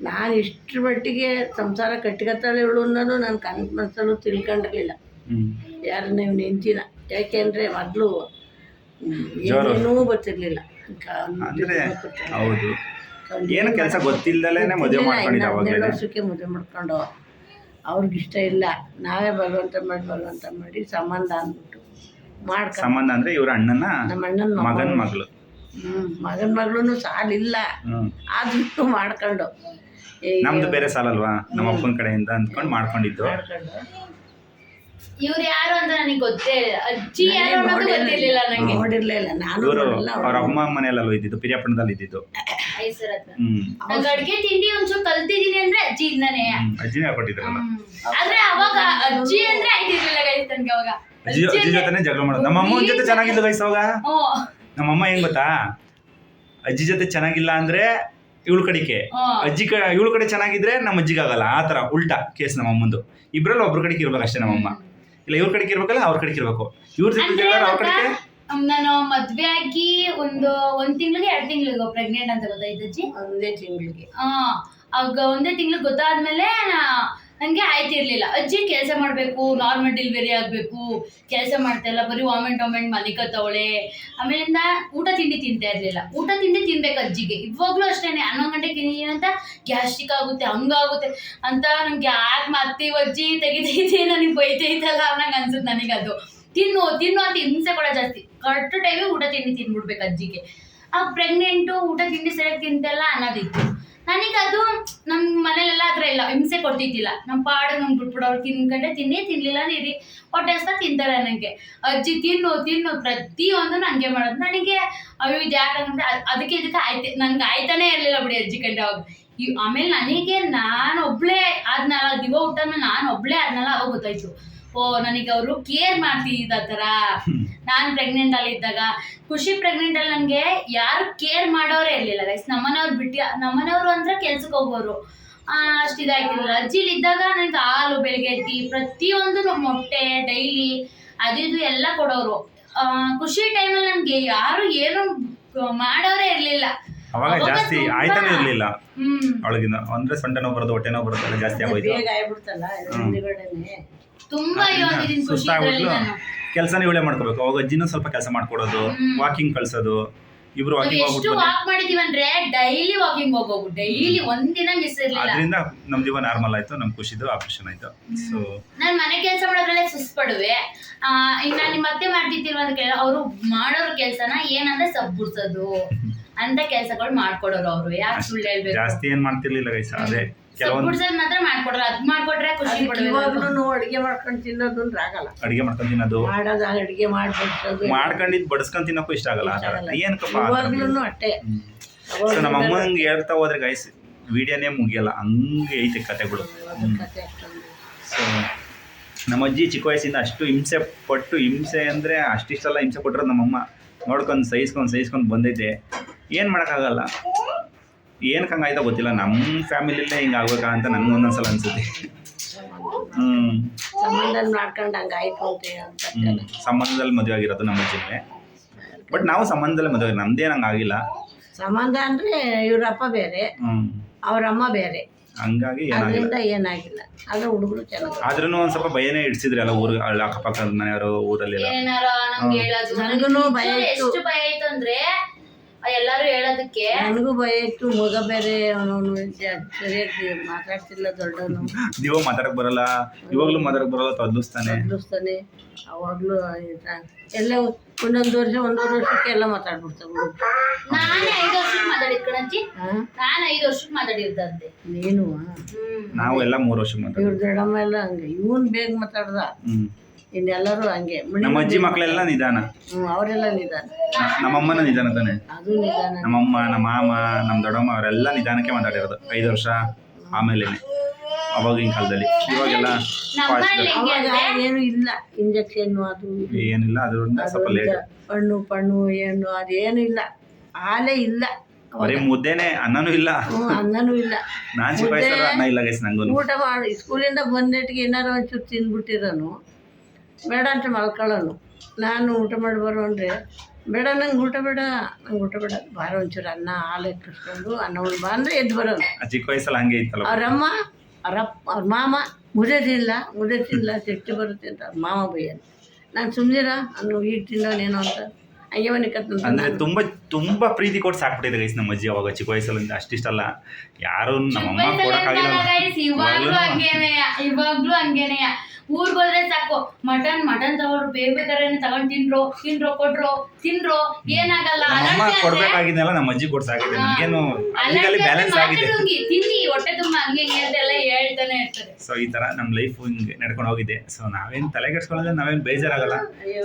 ನಾನು ಇಷ್ಟರ ಮಟ್ಟಿಗೆ ಸಂಸಾರ ಕಟ್ಕೊತಾಳೆ ಇವಳು ಅನ್ನೋದು ನಾನು ಕನ್ ಮನಸ್ಸಲ್ಲೂ ತಿಳ್ಕೊಂಡಿರಲಿಲ್ಲ. ಯಾರು ನೀವು ನಿಂತಿನ? ಯಾಕೆಂದರೆ ಮೊದಲು ಏನೂ ಗೊತ್ತಿರಲಿಲ್ಲ. ಹೌದು. ಏನು ಕೆಲಸ ಗೊತ್ತಿಲ್ದಲೇನೆ ಮದುವೆ ಮಾಡ್ಕೊಂಡಿದ್ದೆ ಹನ್ನೆರಡು ವರ್ಷಕ್ಕೆ ಮದುವೆ ಮಾಡ್ಕೊಂಡು ಅವ್ರಿಗೆ ಇಷ್ಟ ಇಲ್ಲ. ನಾವೇ ಬಲವಂತ ಮಾಡಿ ಬಲವಂತ ಮಾಡಿ ಸಂಬಂಧ ಅಂದ್ಬಿಟ್ಟು ಮಾಡ್ಕೊಂಡು ಸಂಬಂಧ ಅಂದ್ರೆ ಇವ್ರ ಅಣ್ಣನ ನಮ್ಮ ಅಣ್ಣನ ಮಗನ್ ಮಗಳು. ಮಗನ ಮಗಳು ಸಾಲಿಲ್ಲ. ಇಲ್ಲ ಆದ್ರೂ ಮಾಡ್ಕೊಂಡು. ನಮ್ದು ಬೇರೆ ಸಾಲಲ್ವಾ? ನಮ್ಮ ಅಪ್ಪನ ಕಡೆಯಿಂದ ಅಂದ್ಕೊಂಡು ಮಾಡ್ಕೊಂಡಿದ್ದು. ಮಾಡ್ಕೊಂಡು. ಇವ್ರು ಯಾರು ಅಂತ ನನಗೆ ಗೊತ್ತೇ ಇಲ್ಲ. ಅಜ್ಜಿ ಯಾರು ಅನ್ನೋದು ಗೊತ್ತಿರ್ಲಿಲ್ಲ ನಂಗೆ. ನೋಡಿರ್ಲಿಲ್ಲ. ನಾನು ಇವರು ನೋಡಿಲ್ಲ ಅವ್ರ. ಅಮ್ಮ ಮನೆಯಲ್ಲೂ ಇದ್ದಿದ್ದು ಪಿರಿಯಾಪಟ್ಟಣದಲ್ಲಿ ಇದ್ದಿದ್ದು. ಐಸರ್ ಹತ್ರ. ಹ್ಮ್. ನಂಗೆ ಅಡ್ಗೆ ತಿಂಡಿ ಒಂಚೂರು ಕಲ್ತಿದೀನಿ ಅಂದ್ರೆ ಅಜ್ಜಿ ಇಂದಾನೆ. ಹ್ಮ್. ಅಜ್ಜಿನೇ ಹಾಕೊಟ್ಟಿದ್ರಲ್ಲ. ಆದ್ರೆ ಅವಾಗ ಅಜ್ಜಿ ಅಂದ್ರೆ ಆಯ್ತಿರ್ಲಿಲ್ಲ ಗೈಸ್ ನನ್ಗೆ ಅವಾಗ. ಅಜ್ಜಿ ಅಜ್ಜಿ ಜೊತೆನೆ ಜಗಳ ಮಾಡೋದು. ನಮ್ಮ ಅಮ್ಮನ ಜೊತೆ ಚೆನ್ನಾಗಿದ್ದು ಗೈಸ್ ಅವಾಗ. ಹ್ಮ್ ನಮ್ಮಮ್ಮ ಹೆಂಗ್ ಗೊತ್ತಾ? ಅಜ್ಜಿ ಜೊತೆ ಚೆನ್ನಾಗಿಲ್ಲ ಅಂದ್ರೆ ಇವಳ ಕಡಿಕೆ. ಅಜ್ಜಿ ಕ ಇವಳ ಕಡೆ ಚೆನ್ನಾಗಿದ್ರೆ ನಮ್ಮ ಅಜ್ಜಿಗಾಗಲ್ಲ ಆ ತರ ಉಲ್ಟಾ ಕೇಸ್ ನಮ್ಮ ಅಮ್ಮಂದು ಇಬ್ರಲ್ಲಿ ಒಬ್ರ ಕಡೆಗೆ ಇರ್ಬೇಕು ಅಷ್ಟೇ ನಮ್ಮಮ್ಮ. ಇಲ್ಲ ಇವ್ರ ಕಡೆಗೆ ಇರ್ಬೇಕಲ್ಲ ಅವ್ರ ಕಡೆಗೆ ಇರ್ಬೇಕು. ಇವ್ರ ಜೊತೆ ಅವ್ರ ಕಡೆಗೆ? ನಾನು ಮದ್ವೆ ಆಗಿ ಒಂದು ಒಂದ್ ತಿಂಗಳಿಗೆ ಎರಡ್ ತಿಂಗಳಿಗೆ ಪ್ರೆಗ್ನೆಂಟ್ ಅಂತ ಗೊತ್ತಾಯ್ತು ಅಜ್ಜಿ? ಒಂದೇ ತಿಂಗಳಿಗೆ. ಆ ಆಗ ಒಂದೇ ತಿಂಗಳು ಗೊತ್ತಾದ್ಮೇಲೆ ನಾ- ನಂಗೆ ಆಯ್ತಿರ್ಲಿಲ್ಲ ಅಜ್ಜಿ ಕೆಲಸ ಮಾಡಬೇಕು ನಾರ್ಮಲ್ ಡೆಲಿವರಿ ಆಗಬೇಕು, ಕೆಲಸ ಮಾಡ್ತಾ ಇಲ್ಲ ಬರೀ ವಾಮೆಂಟ್ ವಾಮೆಂಟ್ ಮಲಿಕತ್ತವಳೆ ಆಮೇಲಿಂದ ಊಟ ತಿಂಡಿ ತಿಂತಾ ಇರ್ಲಿಲ್ಲ. ಊಟ ತಿಂಡಿ ತಿನ್ಬೇಕು ಅಜ್ಜಿಗೆ. ಇವಾಗ್ಲೂ ಅಷ್ಟೇನೆ, ಹನ್ನೊಂದು ಗಂಟೆಗೆ ಅಂತ ಗ್ಯಾಸ್ಟ್ರಿಕ್ ಆಗುತ್ತೆ, ಹಂಗಾಗುತ್ತೆ ಅಂತ ನನಗೆ ಯಾಕೆ ಮತ್ತೆ ಅಜ್ಜಿ ತೆಗಿತೈತೆ ನನಗೆ ಬೈತೈತಲ್ಲ ಅನ್ನಂಗೆ ಅನ್ಸುತ್ತೆ ನನಗೆ ಅದು. ತಿನ್ನು ತಿನ್ನು ಅಂತ ಹಿಂಸೆ ಕೂಡ ಜಾಸ್ತಿ. ಕರೆಕ್ಟ್ ಟೈಮಿಗೆ ಊಟ ತಿಂಡಿ ತಿನ್ಬಿಡ್ಬೇಕು ಅಜ್ಜಿಗೆ. ಆ ಪ್ರೆಗ್ನೆಂಟು ಊಟ ತಿಂಡಿ ಸರಿಯಾಗಿ ತಿಂತೆಲ್ಲ ಅನ್ನೋದಿತ್ತು. ನನಗೆ ಅದು ನಮ್ಮ ಮನೇಲೆಲ್ಲ ಆ ಥರ ಇಲ್ಲ, ಹಿಂಸೆ ಕೊಡ್ತಿದ್ದಿಲ್ಲ. ನಮ್ಮ ಪಾಡಿಗೆ ನಮ್ಗೆ ಬಿಟ್ಬಿಡು ಅವ್ರು ತಿನ್ಕೊಂಡೆ, ತಿನ್ನಿ ತಿನ್ಲಿಲ್ಲ ನೀರಿ ಹೊಟ್ಟೆ ಹಸ್ತ ತಿಂತಾರೆ ನನಗೆ ಅಜ್ಜಿ ತಿನ್ನು ತಿನ್ನು ಪ್ರತಿಯೊಂದು ನಂಗೆ ಮಾಡೋದು. ನನಗೆ, ಅಯ್ಯೋ, ಇದು ಯಾಕಂದ್ರೆ ಅದ್- ಅದಕ್ಕೆ ಇದಕ್ಕೆ ಆಯ್ತು ನನ್ಗೆ ಆಯ್ತಾನೆ ಇರಲಿಲ್ಲ ಬಿಡಿ ಅಜ್ಜಿ ಕಂಡೆ ಅವಾಗ. ಆಮೇಲೆ ನನಗೆ ನಾನು ಒಬ್ಳೆ ಆದ್ನಲ್ಲ, ದಿವ ಊಟ ನಾನು ಒಬ್ಳೆ ಆದ್ನಲ್ಲ, ಅವಾಗ ಗೊತ್ತಾಯ್ತು. ಓ ನನಗೆ ಅವರು ಕೇರ್ ಮಾಡ್ತಿದ್ದ ತರ ನಾನು ಪ್ರೆಗ್ನೆಂಟ್ ಅಲ್ಲಿ ಇದ್ದಾಗ. ಖುಷಿ ಪ್ರೆಗ್ನೆಂಟ್ ಅಲ್ಲಿ ನನಗೆ ಯಾರು ಕೇರ್ ಮಾಡೋರೇ ಇರಲಿಲ್ಲ ಗೈಸ್ ನಮ್ಮನವ್ರು ಬಿಟ್ಟು ನಮ್ಮನೆಯವರು ಅಂದ್ರೆ ಕೆಲ್ಸಕ್ಕೆ ಹೋಗೋರು. ಅಷ್ಟು ಇದಾಗಿರಲಿಲ್ಲ ಅಜ್ಜಿಲಿ ಇದ್ದಾಗ ನನಗೆ ಹಾಲು ಬೆಳಿಗ್ಗೆ ಎದ್ದು ಪ್ರತಿಯೊಂದು ಮೊಟ್ಟೆ ಡೈಲಿ ಅದು ಇದು ಎಲ್ಲ ಕೊಡೋರು. ಆ, ಖುಷಿ ಟೈಮಲ್ಲಿ ನನಗೆ ಯಾರು ಏನು ಮಾಡೋರೇ ಇರಲಿಲ್ಲ. ಅವಾಗ ಜಾಸ್ತಿ ಆಯ್ತಾನೆ ಇರ್ಲಿಲ್ಲ. ಹ್ಮ್. ಅಂದ್ರೆ ಸೊಂಟ ನೋವು ಬರೋದು ಹೊಟ್ಟೆ ನೋವು ಬರೋದು ಜಾಸ್ತಿ ಆಗೋಯ್ತು. ತುಂಬಾ ಸುಸ್ತಾಗ್ಬಿಟ್ಲು ನಾನು ಕೆಲಸನ ಇವಳೇ ಮಾಡ್ಕೋಬೇಕು ಅವಾಗ ಅಜ್ಜಿನೂ ಸ್ವಲ್ಪ ಕೆಲಸ ಮಾಡ್ಕೊಡೋದು ವಾಕಿಂಗ್ ಕಳ್ಸೋದು ಇಬ್ರು ವಾಕಿಂಗ್ ಎಷ್ಟು ವಾಕ್ ಮಾಡಿದೀವಿ ಅಂದ್ರೆ ಡೈಲಿ ವಾಕಿಂಗ್ ಹೋಗೋಗು ಡೈಲಿ ಒಂದಿನ ಮಿಸ್ ಇರ್ಲಿಲ್ಲ ಅದರಿಂದ ನಮ್ ಜೀವ ನಾರ್ಮಲ್ ಆಯ್ತು ನಮ್ ಖುಷಿದು ಆಪರೇಷನ್ ಆಯ್ತು ಸೊ ನಾನು ಮನೆ ಕೆಲಸ ಮಾಡೋದ್ರಲ್ಲೇ ಸುಸ್ಪಡುವೆ ಇನ್ನ ನಿಮ್ಮ ಮತ್ತೆ ಮಾಡ್ತಿರ್ತೀವಿ ಅಂತ ಕೇಳ ಅವರು ಮಾಡೋರ್ ಕೆಲಸನ ಏನಂದ್ರೆ ಸಬ್ಬುಡ್ಸೋದು ಅಂತ ಕೆಲಸಗಳು ಮಾಡ್ಕೊಡೋರು ಅವ್ರು ಯಾಕೆ ಸುಳ್ಳು ಹೇಳ್ಬೇಕು ಜಾಸ್ತಿ ಏನ್ ಮಾಡ್ತಿರ್ಲಿಲ್ಲ ಗೈಸ್ ಅದೇ ಮಾತ್ರ ಮಾಡ್ಕೊಡ್ರು ಅದ್ ಮಾಡ್ಕೊಟ್ರೆ ಖುಷಿ ಪಡುವೆ ಇವಾಗ್ಲೂ ಅಡುಗೆ ಮಾಡ್ಕೊಂಡು ತಿನ್ನೋದು ಅಂದ್ರೆ ಆಗಲ್ಲ. ಅಡಿಗೆ ಮಾಡ್ಕೊಂಡ್ ತಿನ್ನೋದು? ಮಾಡೋದು ಅಡುಗೆ ಮಾಡ್ಕೊಂಡು ಮಾಡ್ಕೊಂಡಿದ್ ಬಡಿಸ್ಕೊಂಡ್ ತಿನ್ನಕ್ಕೂ ಇಷ್ಟ ಆಗಲ್ಲ ಆ ಥರ. ಏನಕ್ಕಪ್ಪ ಆ ಥರ? ಇವಾಗ್ಲೂ ಅಟ್ಟೆ ಸೊ ನಮ್ಮ ಅಮ್ಮಂಗೆ ಹೇಳ್ತಾ ಹೋದ್ರೆ ಗೈಸ್ ವಿಡಿಯೋನೇ ಮುಗಿಯಲ್ಲ ಹಂಗೆ ಐತೆ ಕತೆಗಳು ಅದ್ರ ಕತೆ ಅಷ್ಟೊಂದು. ಸೊ ನಮ್ಮ ಅಜ್ಜಿ ಚಿಕ್ಕ ವಯಸ್ಸಿಂದ ಅಷ್ಟು ಹಿಂಸೆ ಪಟ್ಟು ಹಿಂಸೆ ಅಂದರೆ ಅಷ್ಟಿಷ್ಟೆಲ್ಲ ಹಿಂಸೆ ಕೊಟ್ಟರು ನಮ್ಮಮ್ಮ. ನೋಡ್ಕೊಂಡು ಸಹಿಸ್ಕೊಂಡು ಸಹಿಸ್ಕೊಂಡು ಬಂದೈತೆ ಏನು ಮಾಡೋಕ್ಕಾಗಲ್ಲ. ಏನಕ್ಕೆ ಹಂಗಾಯ್ತೋ ಗೊತ್ತಿಲ್ಲ. ನಮ್ಮ ಫ್ಯಾಮಿಲಿಲೇ ಹಿಂಗೆ ಆಗ್ಬೇಕಾ ಅಂತ ನನಗೆ ಒಂದೊಂದ್ಸಲ ಅನ್ಸುತ್ತೆ. ಹ್ಞೂ ಸಂಬಂಧದಲ್ಲಿ ಮದುವೆ ಆಗಿರೋದು ನಮ್ಮ ಜಿಲ್ಲೆ ಬಟ್ ನಾವು ಸಂಬಂಧದಲ್ಲಿ ಮದುವೆ ಆಗಿಲ್ಲ. ನಮ್ದೇನು ಹಂಗಾಗಿಲ್ಲ ಸಂಬಂಧ ಅಂದ್ರೆ ಇವ್ರಪ್ಪ ಬೇರೆ ಅವರಮ್ಮ ಬೇರೆ. ಹಂಗಾಗಿ ಏನಾಗಿಲ್ಲ. ಅದರಿಂದ ಏನಾಗಿಲ್ಲ. ಆದ್ರೆ ಹುಡುಗರು ಚೆನ್ನಾಗಿ ಆದ್ರೂ ಒಂದ್ ಸ್ವಲ್ಪ ಭಯನೇ ಇಡ್ಸಿದ್ರಿ ಅಲ್ಲ ಊರು ಅಲ್ಲಿ ಅಕ್ಕಪಕ್ಕದ ಮನೆಯವರು ಊರಲ್ಲಿ ನನಗೂ ನಮ್ಗೆ ಹೇಳೋದು? ನನಗೂನು ಭಯ ಇತ್ತು. ಎಷ್ಟು ಭಯ ಇತ್ತು ಅಂದ್ರೆ ಎಲ್ಲಾರು ಹೇಳೋದಕ್ಕೆ ನನಗೂ ಭಯ ಇತ್ತು ಮಗ ಬೇರೆ ಅವನು ಸರಿಯಾಗಿ ಮಾತಾಡ್ತಿಲ್ಲ ದೊಡ್ಡವನು. ದಿವ ಮಾತಾಡಕ್ ಬರಲ್ಲ. ಇವಾಗ್ಲೂ ಮಾತಾಡಕ್ ಬರಲ್ಲ ತದ್ಲಿಸ್ತಾನೆ ಅವಾಗಲೂ ಎಲ್ಲ ಒಂದೊಂದು ವರ್ಷ ಒಂದೊಂದು ವರ್ಷಕ್ಕೆ ಎಲ್ಲ ಮಾತಾಡ್ಬಿಡ್ತಾವೆ ನಾನೇ ಐದು ವರ್ಷಕ್ಕೆ ಮಾತಾಡಿದ್ ಕಣಜ್ಜಿ. ನಾನು ಐದು ವರ್ಷಕ್ಕೆ ಮಾತಾಡಿರ್ದಂತೆ ನೀನು ನಾವು ಎಲ್ಲ ಮೂರು ವರ್ಷ ಮಾತಾಡ ಇವ್ರ ದೊಡ್ಡಮ್ಮ ಎಲ್ಲ ಹಂಗೆ. ಇವನ್ ಬೇಗ ಮಾತಾಡ್ದ. ಇನ್ನೆಲ್ಲರೂ ಹಂಗೆ. ನಮ್ಮ ಅಜ್ಜಿ ಮಕ್ಕಳೆಲ್ಲ ನಿಧಾನ. ಅವರೆಲ್ಲ ನಿಧಾನ. ನಮ್ಮಮ್ಮನ ನಿಧಾನ ತಾನೆ. ಅದು ನಿಧಾನ. ನಮ್ಮಮ್ಮ ನಮ್ಮ ಮಾಮ ನಮ್ಮ ದೊಡ್ಡಮ್ಮ ಅವರೆಲ್ಲ ನಿಧಾನಕ್ಕೆ ಮಾತಾಡಿರೋದು. ಐದು ವರ್ಷ ಆಮೇಲೆ ಅವಾಗಿನ ಕಾಲದಲ್ಲಿ. ಇವಾಗೆಲ್ಲ ಅವಾಗ ಏನು ಇಲ್ಲ. ಇಂಜೆಕ್ಷನ್ ಅದು ಇದು. ಏನಿಲ್ಲ ಅದರಿಂದ ಸ್ವಲ್ಪ ಲೇಟ್. ಹಣ್ಣು ಪಣ್ಣು ಏನು ಅದೇನು ಇಲ್ಲ. ಹಾಲೇ ಇಲ್ಲ. ಬರೀ ಮುದ್ದೆನೆ ಅನ್ನನೂ ಇಲ್ಲ. ಅನ್ನನೂ ಇಲ್ಲ. ನಾನು ಚಿಕ್ಕ ವಯಸ್ಸಲ್ಲಿ ಅನ್ನ ಇಲ್ಲ ಗೈಸ್ ನಂಗೂ ಊಟ ಮಾಡಿ. ಸ್ಕೂಲಿಂದ ಬಂದೆಟ್ಗೆ ಏನಾರು ಒಂಚೂರು ತಿಂದ್ಬಿಟ್ಟಿರೋನು ಬೇಡ ಅಂತ ಮಲ್ಕೊಳ್ಳೋನು ನಾನು ಊಟ ಮಾಡಿ ಬರೋ ಅಂದರೆ ಬೇಡ ನಂಗೆ ಊಟ ಬೇಡ ನಂಗೆ ಊಟ ಬೇಡ. ಬಾರ ಒಂಚೂರು ಅನ್ನ ಹಾಲು ಎತ್ತಿಸ್ಕೊಂಡು ಅನ್ನ ಉಂಡು ಬಾ ಅಂದರೆ ಎದ್ದು ಬರೋನು. ಚಿಕ್ಕ ವಯಸ್ಸಲ್ಲಿ ಹಂಗೆ ಇತ್ತಲ್ಲ ಅವರಮ್ಮ ಅವರಪ್ಪ ಅವ್ರ ಮಾಮ ಮುದ್ದೆ ತಿನ್ನಲ್ಲ ಮುದ್ದೆ ತಿನ್ನಲ್ಲ ಸಿಟ್ಟು ಬರುತ್ತೆ ಅಂತ ಅವ್ರ ಮಾಮ ಭಯ ನಾನು ಸುಮ್ಮನಿರ ಅನ್ನು ಈಗ ತಿನ್ನೋನೇನೋ ಅಂತ. ಹಂಗೆ ಮನೆ ಅಂದ್ರೆ ತುಂಬಾ ತುಂಬಾ ಪ್ರೀತಿ ಕೊಟ್ಟು ಸಾಕ್ಬಿಟ್ಟಿದೆ ಗೈಸ್ ನಮ್ಮ ಅಜ್ಜಿ ಅವಾಗ ಚಿಕ್ಕ ವಯಸ್ಸಲ್ಲಿ ಅಷ್ಟಿಷ್ಟಲ್ಲ. ಯಾರು ನಮ್ಮಮ್ಮ ಕೊಡಕ್ಕಾಗಿಲ್ಲ. ಗೈಸ್ ಇವಾಗ್ಲೂ ಹಂಗೇನೆ ಇವಾಗ್ಲೂ ಹಂಗೇನೆ. ಊರ್ಗ್ ಹೋದ್ರೆ ಸಾಕು. ಮಟನ್ ಮಟನ್ ತಗೋರು ಬೇಕಾದ್ರೆ ತಗೊಂಡ್ ತಿನ್ರೋ ತಿನ್ರೋ ಕೊಟ್ರೋ ತಿನ್ರೋ ಏನಾಗಲ್ಲ. ಅಲರ್ಜಿ ಕೊಡ್ಬೇಕಾಗಿದ್ದೆಲ್ಲ ನಮ್ಮ ಅಜ್ಜಿ ಕೊಡ್ಸಾಗಿದೆ ಅಲ್ಲಿ ಬ್ಯಾಲೆನ್ಸ್ ಆಗಿದೆ. ತಿನ್ನಿ ಹೊಟ್ಟೆ ತುಂಬಾ ಹಂಗೆ ಹೇಳ್ದೆಲ್ಲ ಹೇಳ್ತಾನೆ ಇರ್ತದೆ ಸೊ ಈ ತರ ನಮ್ಮ ಲೈಫ್ ಹಿಂಗೆ ನಡ್ಕೊಂಡು ಹೋಗಿದೆ. ಸೊ ನಾವೇನ್ ತಲೆ ಕೆಡ್ಸ್ಕೊಳ್ಳೋದ್ರೆ ನಾವೇನ್ ಬೇಜಾರಾಗಲ್ಲ. ಅಯ್ಯೋ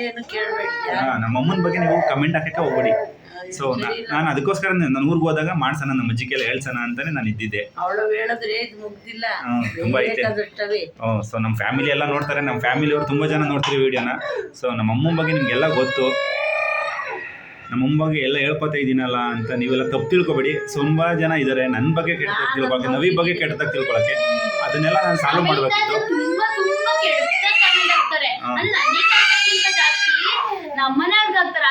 ಏನು ಕೇಳಬೇಡಿ. ಹಾ, ನಮ್ಮ ಅಮ್ಮನ ಬಗ್ಗೆ ನೀವು ಕಮೆಂಟ್ ಹಾಕಕ್ಕೆ ಹೋಗ್ಬೇಡಿ. ಸೊ ನಾನು ಅದಕ್ಕೋಸ್ಕರ ನಾನು ಊರಿಗೆ ಹೋದಾಗ ಮಾಡ್ಸೋಣ ನಮ್ಮ ಅಜ್ಜಿಗೆಲ್ಲ ಹೇಳ್ಸಣ ಅಂತಾನೆ ನಾನು ಇದ್ದಿದ್ದೆ. ಅವಳು ಹೇಳಿದ್ರೆ ಇದು ಮುಗ್ದಿಲ್ಲ. ತುಂಬಾ ಐತೆ. ಸೊ ನಮ್ಮ ಫ್ಯಾಮಿಲಿ ಎಲ್ಲ ನೋಡ್ತಾರೆ. ನಮ್ಮ ಫ್ಯಾಮಿಲಿಯವ್ರು ತುಂಬಾ ಜನ ನೋಡ್ತಾರೆ ವಿಡಿಯೋನ ಸೊ ನಮ್ಮ ಅಮ್ಮನ ಬಗ್ಗೆ ನಿಮಗೆಲ್ಲ ಗೊತ್ತು. ನಮ್ಮ ಅಮ್ಮ ಬಗ್ಗೆ ಎಲ್ಲ ಹೇಳ್ಕೊತಾ ಇದ್ದೀನಲ್ಲ ಅಂತ ನೀವೆಲ್ಲ ತಪ್ಪು ತಿಳ್ಕೊಬೇಡಿ. ತುಂಬಾ ಜನ ಇದ್ದಾರೆ ನನ್ನ ಬಗ್ಗೆ ಕೆಟ್ಟದಾಗ ತಿಳ್ಕೊಳಕ್ಕೆ ನವಿ ಬಗ್ಗೆ ಕೆಟ್ಟದಾಗ ತಿಳ್ಕೊಳಕ್ಕೆ ಅದನ್ನೆಲ್ಲ ನಾನು ಸಾಲ್ವ್ ಮಾಡಬೇಕಿತ್ತು. ಹಾ.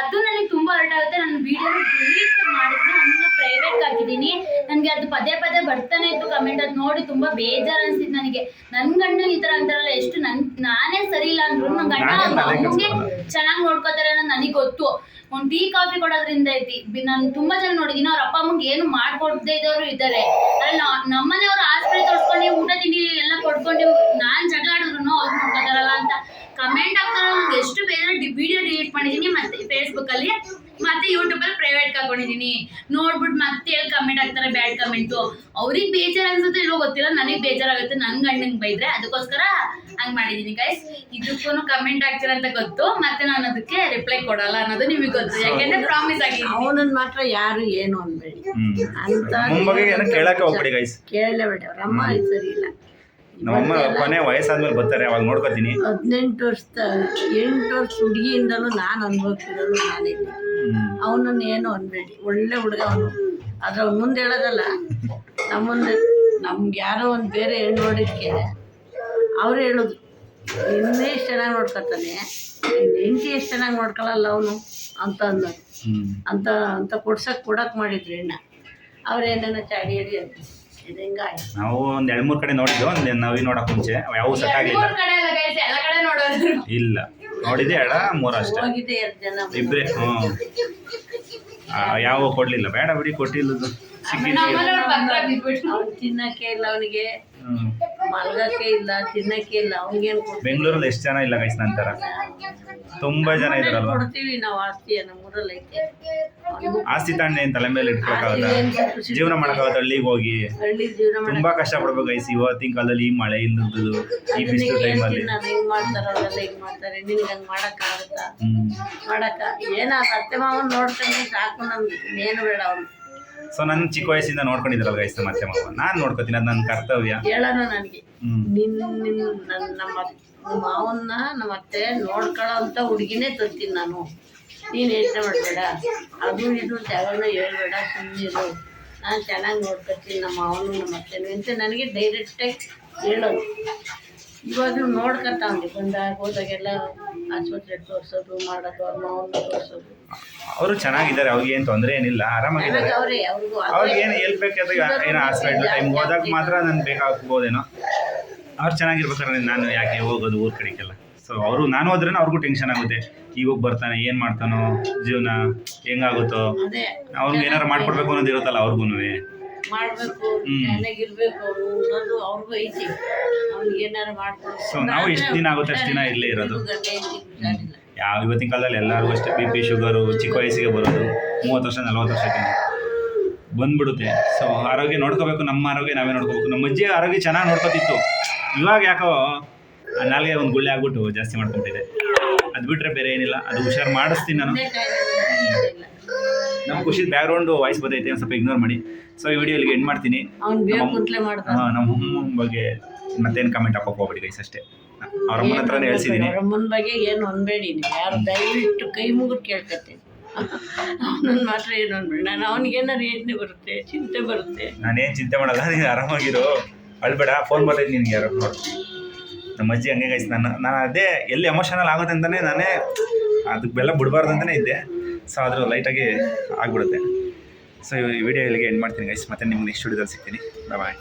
ಅದು ನನಗೆ ತುಂಬಾ ಹರ್ಟ್ ಆಗುತ್ತೆ. ನನ್ನ ವಿಡಿಯೋ ಡಿಲೀಟ್ ಮಾಡಿದ್ರು ನನ್ನ ಪ್ರೈವೇಟ್ ಹಾಕಿದ್ದೀನಿ. ನನಗೆ ಅದು ಪದೇ ಪದೇ ಬರ್ತಾನೆ ಇತ್ತು ಕಮೆಂಟ್ ಅದು ನೋಡಿ ತುಂಬಾ ಬೇಜಾರು ಅನ್ಸಿತ್ತು ನನಗೆ. ನನ್ನ ಗಂಡ ಈ ತರ ಅಂತಾರಲ್ಲ ಎಷ್ಟು ನನ್ ನಾನೇ ಸರಿ ಇಲ್ಲ ಅಂದ್ರು ನನ್ನ ಗಂಡ ನಾನೇ ತಲೆ ಅವ್ನಿಗೆ ಚೆನ್ನಾಗಿ ನೋಡ್ಕೋತಾರೆ ಅನ್ನೋದು ನನಗೆ ಗೊತ್ತು. ಒಂದು ಟೀ ಕಾಫಿ ಕೊಡೋದ್ರಿಂದ ಐತಿ. ನಾನು ತುಂಬಾ ಜನ ನೋಡಿದೀನಿ ಅವ್ರ ಅಪ್ಪ ಅಮ್ಮಗೆ ಏನು ಮಾಡ್ಕೊಡ್ದೇ ಇದ್ದವರು ಇದ್ದಾರೆ. ಅಲ್ಲ ನಮ್ಮನೆಯವ್ರು ಆಸ್ಪತ್ರೆ ತೋರಿಸ್ಕೊಂಡು ಊಟ ತಿಂಡಿ ಎಲ್ಲ ಕೊಡ್ಕೊಂಡು ನಾನ್ ಜಗಳ ಆಡಿದ್ರು ಅವ್ರು ನೋಡ್ಕೋತಾರಲ್ಲ ಅಂತ. ಕಮೆಂಟ್ ಹಾಕ್ತಾರ ಎಷ್ಟು ಬೇರೆ ವಿಡಿಯೋ ಡಿಲೀಟ್ ಮಾಡಿದೀನಿ ಮತ್ತೆ ಫೇಸ್ಬುಕ್ ಅಲ್ಲಿ. ಮತ್ತೆ ಯೂಟ್ಯೂಬ್ ಅಲ್ಲಿ ಪ್ರೈವೇಟ್ ಹಾಕೊಂಡಿದೀನಿ ನೋಡ್ಬಿಟ್ಟು ಮತ್ತೆ ಎಲ್ಲಿ ಕಮೆಂಟ್ ಹಾಕ್ತಾರೆ ಬ್ಯಾಡ್ ಕಮೆಂಟ್ ಅವ್ರಿಗೆ ಬೇಜಾರ್ ಅನ್ಸುತ್ತೆ ಇಲ್ಲೋ ಗೊತ್ತಿಲ್ಲ ನನಗೆ ಬೇಜಾರಾಗುತ್ತೆ ನನ್ ಗಂಡಂಗ್ ಬೈದ್ರೆ ಅದಕ್ಕೋಸ್ಕರ ಹಂಗ್ ಮಾಡಿದೀನಿ ಗೈಸ್ ಇದಕ್ಕೂ ಕಮೆಂಟ್ ಹಾಕ್ತೀರ ಅಂತ ಗೊತ್ತು ಮತ್ತೆ ನಾನು ಅದಕ್ಕೆ ರಿಪ್ಲೈ ಕೊಡಲ್ಲ ಅನ್ನೋದು ನಿಮಗೆ ಗೊತ್ತು. ಯಾಕೆಂದ್ರೆ ಪ್ರಾಮಿಸ್ ಆಗಿ ಅವನನ್ನ ಮಾತ್ರ ಯಾರು ಏನು ಅನ್ಬೇಡಿ. ಅಂತ ಕೇಳಕ್ಕೆ ಹೋಗ್ಬೇಡಿ ಗೈಸ್ ಕೇಳಲೇಬೇಡಿ ಅವ್ರ ಅಮ್ಮ ಸರಿ ಇಲ್ಲ ನಮ್ಮಮ್ಮ ಕೊನೆ ವಯಸ್ಸಾದ್ಮೇಲೆ ಬರ್ತಾರೆ ಅವಾಗ ನೋಡ್ಕೋತೀನಿ. ಹದಿನೆಂಟು ವರ್ಷ ಎಂಟು ವರ್ಷ ಹುಡುಗಿಯಿಂದಲೂ ನಾನು ಅನುಭವಿಸಿರೋದು ನಾನೇ. ಅವನನ್ನು ಏನು ಅನ್ಬೇಡಿ. ಒಳ್ಳೆ ಹುಡುಗ ಅವನು. ಆದ್ರೆ ಅವ್ನ್ ಮುಂದೆ ಹೇಳೋದಲ್ಲ ನಮ್ಮ ಮುಂದೆ ನಮ್ಗೆ ಯಾರೋ ಒಂದು ಬೇರೆ ಹೆಣ್ಣು ನೋಡಿದ್ಕೆ ಅವ್ರು ಹೇಳೋದು ಇನ್ನೇ ಎಷ್ಟು ಚೆನ್ನಾಗಿ ನೋಡ್ಕೊತಾನೆ ಹೆಂಡತಿ ಎಷ್ಟು ಚೆನ್ನಾಗಿ ನೋಡ್ಕೊಳ್ಳಲ್ಲ ಅವನು? ಅಂತ ಅಂದರು ಅಂತ ಅಂತ ಕೊಡ್ಸಕ್ಕೆ ಕೊಡಕ್ಕೆ ಮಾಡಿದ್ರು ಹೆಣ್ಣ. ಅವ್ರೇನೇನೋ ಚಾಡಿ ಅಡಿ ಅಂತ ಇದು ಹಿಂಗಾಯ್ತು ನಾವು ಒಂದ್ ಎರಡ್ ಮೂರ್ ಕಡೆ ನೋಡಿದ್ವಿ ಒಂದ್ ನಾವಿ ನೋಡಕ್ ಮುಂಚೆ ಯಾವ ಸೆಟ್ ಆಗ್ಲಿಲ್ಲ. ಮೂರ್ ಕಡೆ ಅಲ್ಲ ಎಲ್ಲ ಕಡೆ ನೋಡೋದು. ಇಲ್ಲ. ನೋಡಿದೆ ಅಡ ಮೂರ ಅಷ್ಟೇ. ಹೋಗಿದೆ ಹ್ಞೂ ಯಾವ ಕೊಡ್ಲಿಲ್ಲ. ಬೇಡ ಬಿಡಿ ಕೊಟ್ಟಿಲ್ಲದು. ಅವ್ನು ತಿನ್ನಕ್ಕೆ ಇಲ್ಲ ಅವನಿಗೆ. ಮಲ್ಗಕ್ಕೆ ಇಲ್ಲ ತಿನ್ನಕ್ಕೆ ಇಲ್ಲ ಅವ್ನಿಗೇನು ಬೆಂಗಳೂರಲ್ಲಿ ಎಷ್ಟು ಜನ ಇಲ್ಲ ಗೈಸ್ ನಂತರ ತುಂಬಾ ಜನ ಇದಾರಲ್ವಾ ಕೊಡ್ತೀವಿ ನಾವು ಆಸ್ತಿಯ ನಮ್ಮೂರಲ್ಲಿ ಐತೆ. ಅವ್ನಿಗೂ ಆಸ್ತಿ ತಾಂಡೆ ತಲೆ ಮೇಲೆ ಇಟ್ಕೊಳಕ್ಕಾಗಲ್ಲ ಜೀವನ ಮಾಡಕ್ಕಾಗತ್ತ ಹಳ್ಳಿಗೆ ಹೋಗಿ. ಹಳ್ಳಿ ಜೀವನ ಮಾಡಿ ತುಂಬಾ ಕಷ್ಟ ಪಡ್ಬೇಕು ಗೈಸ್ ಇವತ್ತಿನ ಕಾಲದಲ್ಲಿ ಈ ಮಳೆ ಇಲ್ಲದ್ದು ಈ ಬಿಸಿಲು ಟೈಮಲ್ಲಿ ನಾನು ಹಿಂಗೆ ಮಾಡ್ತಾರೆ ಅವರೆಲ್ಲ ಹಿಂಗೆ ಮಾಡ್ತಾರೆ? ನಿನ್ಗೆ ಹಂಗೆ ಮಾಡೋಕ್ಕಾಗುತ್ತಾ ಹ್ಮ್. ಮಾಡಕ್ಕ ಏನ ಅತ್ತೆ ಮಾವನ್ ಸಾಕು ನಮ್ಗೆ. ಏನು ಬೇಡ ಅವ್ನು ಸೊ ನನ್ ಚಿಕ್ಕ ವಯಸ್ಸಿಂದ ನೋಡ್ಕೊಂಡಿದ್ರಲ್ಲ ಗೈಸ್ ಮತ್ತೆ ಮಾವ. ನಾನು ನೋಡ್ಕೋತೀನಿ ಅದು ನನ್ನ ಕರ್ತವ್ಯ. ಹೇಳೋಣ ನನಗೆ. ಹ್ಮ್. ನಿನ್ನ ನಮ್ಮ ನಮ್ಮ ಮಾವನ್ನ ನಮ್ಮ ಅತ್ತೆ ನೋಡ್ಕೊಳ್ಳೋ ಅಂತ ಹುಡುಗಿನೇ ತರ್ತೀನಿ ನಾನು. ನೀನು ಯೋಚನೆ ಮಾಡಬೇಡ ಅದು ಇದು ಜಗಳನ್ನ ಹೇಳ್ಬೇಡ ಸುಮ್ಮನಿರು ನಾನು ಚೆನ್ನಾಗಿ ನೋಡ್ಕೊತೀನಿ ನಮ್ಮ ಮಾವನು ನಮ್ಮ ಅತ್ತೆನು ಅಂತ ನನಗೆ ಡೈರೆಕ್ಟಾಗಿ ಹೇಳೋದು. ಇವಾಗ ನೋಡ್ಕೊತಾವ್ನಿ. ಬಂದಾಗ ಹೋದಾಗೆಲ್ಲ ಆಸ್ಪತ್ರೆ ತೋರಿಸೋದು ಮಾಡೋದು ಅವ್ರ ಮಾವನ್ನ ತೋರಿಸೋದು. ಅವರು ಚೆನ್ನಾಗಿದ್ದಾರೆ ಅವ್ರಿಗೆ ಏನು ತೊಂದರೆ ಏನಿಲ್ಲ ಆರಾಮಾಗಿದ್ದಾರೆ. ಅವ್ರಿಗೂ ಏನು ಹೆಲ್ಪ್ ಬೇಕಾದ ಏನೋ ಹಾಸ್ಪಿಟ್ಲ್ ಟೈಮ್ ಹೋದಾಗ ಮಾತ್ರ ನನ್ಗೆ ಬೇಕಾಗ್ಬೋದೇನೋ. ಅವ್ರು ಚೆನ್ನಾಗಿರ್ಬೇಕಾದ್ರೆ ನಾನು ಯಾಕೆ ಹೋಗೋದು ಊರ್ ಕಡೆಗೆಲ್ಲ. ಸೊ ಅವರು ನಾನು ಹೋದ್ರೆ ಅವ್ರಿಗೂ ಟೆನ್ಷನ್ ಆಗುತ್ತೆ. ಈಗ ಬರ್ತಾನೆ ಏನು ಮಾಡ್ತಾನೋ ಜೀವನ ಹೆಂಗಾಗುತ್ತೋ. ಅವ್ರಿಗೆ ಏನಾರು ಮಾಡ್ಕೊಡ್ಬೇಕು ಅನ್ನೋದು ಇರುತ್ತಲ್ಲ ಅವ್ರಿಗೂ ಸೊ ನಾವು ಎಷ್ಟು ದಿನ ಆಗುತ್ತೆ ಅಷ್ಟು ದಿನ ಇಲ್ಲೇ ಇರೋದು. ಯಾವ ಇವತ್ತಿನ ಕಾಲದಲ್ಲಿ ಎಲ್ಲರಿಗೂ ಅಷ್ಟೇ ಬಿ ಪಿ ಶುಗರು ಚಿಕ್ಕ ವಯಸ್ಸಿಗೆ ಬರೋದು ಮೂವತ್ತು ವರ್ಷ ನಲ್ವತ್ತು ವರ್ಷಕ್ಕೆ ಬಂದ್ಬಿಡುತ್ತೆ. ಸೊ ಆರೋಗ್ಯ ನೋಡ್ಕೋಬೇಕು ನಮ್ಮ ಆರೋಗ್ಯ ನಾವೇ ನೋಡ್ಕೋಬೇಕು. ನಮ್ಮ ಅಜ್ಜಿ ಆರೋಗ್ಯ ಚೆನ್ನಾಗಿ ನೋಡ್ಕೋತಿತ್ತು. ಇವಾಗ ಯಾಕೋ ನಾಲ್ಗೆ ಒಂದು ಗುಳ್ಳೆ ಆಗ್ಬಿಟ್ಟು ಜಾಸ್ತಿ ಮಾಡ್ಕೊಂಡಿದೆ ಅದು ಬಿಟ್ಟರೆ ಬೇರೆ ಏನಿಲ್ಲ. ಅದು ಹುಷಾರು ಮಾಡಿಸ್ತೀನಿ ನಾನು. ನಮ್ಮ ಖುಷಿ ಬ್ಯಾಕ್ಗ್ರೌಂಡ್ ವಾಯ್ಸ್ ಬರ್ತೈತೆ ಒಂದು ಸ್ವಲ್ಪ ಇಗ್ನೋರ್ ಮಾಡಿ. ಸೊ ಈ ವಿಡಿಯೋ ಇಲ್ಲಿಗೆ ಎಂಡ್ ಮಾಡ್ತೀನಿ. ನಮ್ಮ- ಬಗ್ಗೆ ಮತ್ತೇನು ಕಮೆಂಟ್ ಹಾಕೋಕೆ ಹೋಗ್ಬೇಡಿ ಗೈಸ್ ಅಷ್ಟೇ. ಅವ್ರ ಅಮ್ಮನ ಹತ್ರನೇ ಹೇಳ್ಸಿದ್ದೀನಿ ಅಮ್ಮನ ಬಗ್ಗೆ ಏನು ಅನ್ಬೇಡಿ ನೀವು. ಯಾರು ದಯವಿಟ್ಟು ಕೈ ಮುಗಿದು ಕೇಳ್ಕತ್ತೆ. ಅವನನ್ನ ಮಾತ್ರ ಏನು ಅನ್ಬೇಡಿ. ನಾನು ಅವನಿಗೇನಾರು ಯೋಚನೆ ಬರುತ್ತೆ ಚಿಂತೆ ಬರುತ್ತೆ. ನಾನೇನು ಚಿಂತೆ ಮಾಡಲ್ಲ ನೀನು ಆರಾಮಾಗಿರು. ಅಳ್ಬೇಡ ಫೋನ್ ಬರ್ತೈತೆ ನಿನಗೆ ಯಾರು. ನೋಡು. ನಮ್ಮ ಅಜ್ಜಿ ಹಂಗೆ ಗೈಸ್ ನಾನು ನಾನು ಅದೇ ಎಲ್ಲಿ ಎಮೋಷನಲ್ ಆಗುತ್ತೆ ಅಂತಲೇ ನಾನೇ ಅದಕ್ಕೆ ಬೆಲ್ಲ ಬಿಡಬಾರ್ದು ಅಂತಲೇ ಇದ್ದೆ. ಸೊ ಆದರೂ ಲೈಟಾಗಿ ಆಗಿಬಿಡುತ್ತೆ. ಸೊ ಈ ವಿಡಿಯೋ ಇಲ್ಲಿಗೆ ಎಂಡ್ ಮಾಡ್ತೀನಿ ಗೈಸ್ ಮತ್ತೆ ನಿಮ್ಗೆ ನೆಕ್ಸ್ಟ್ ವಿಡಿಯೋದಲ್ಲಿ ಸಿಗ್ತೀನಿ. ಬಾಯ್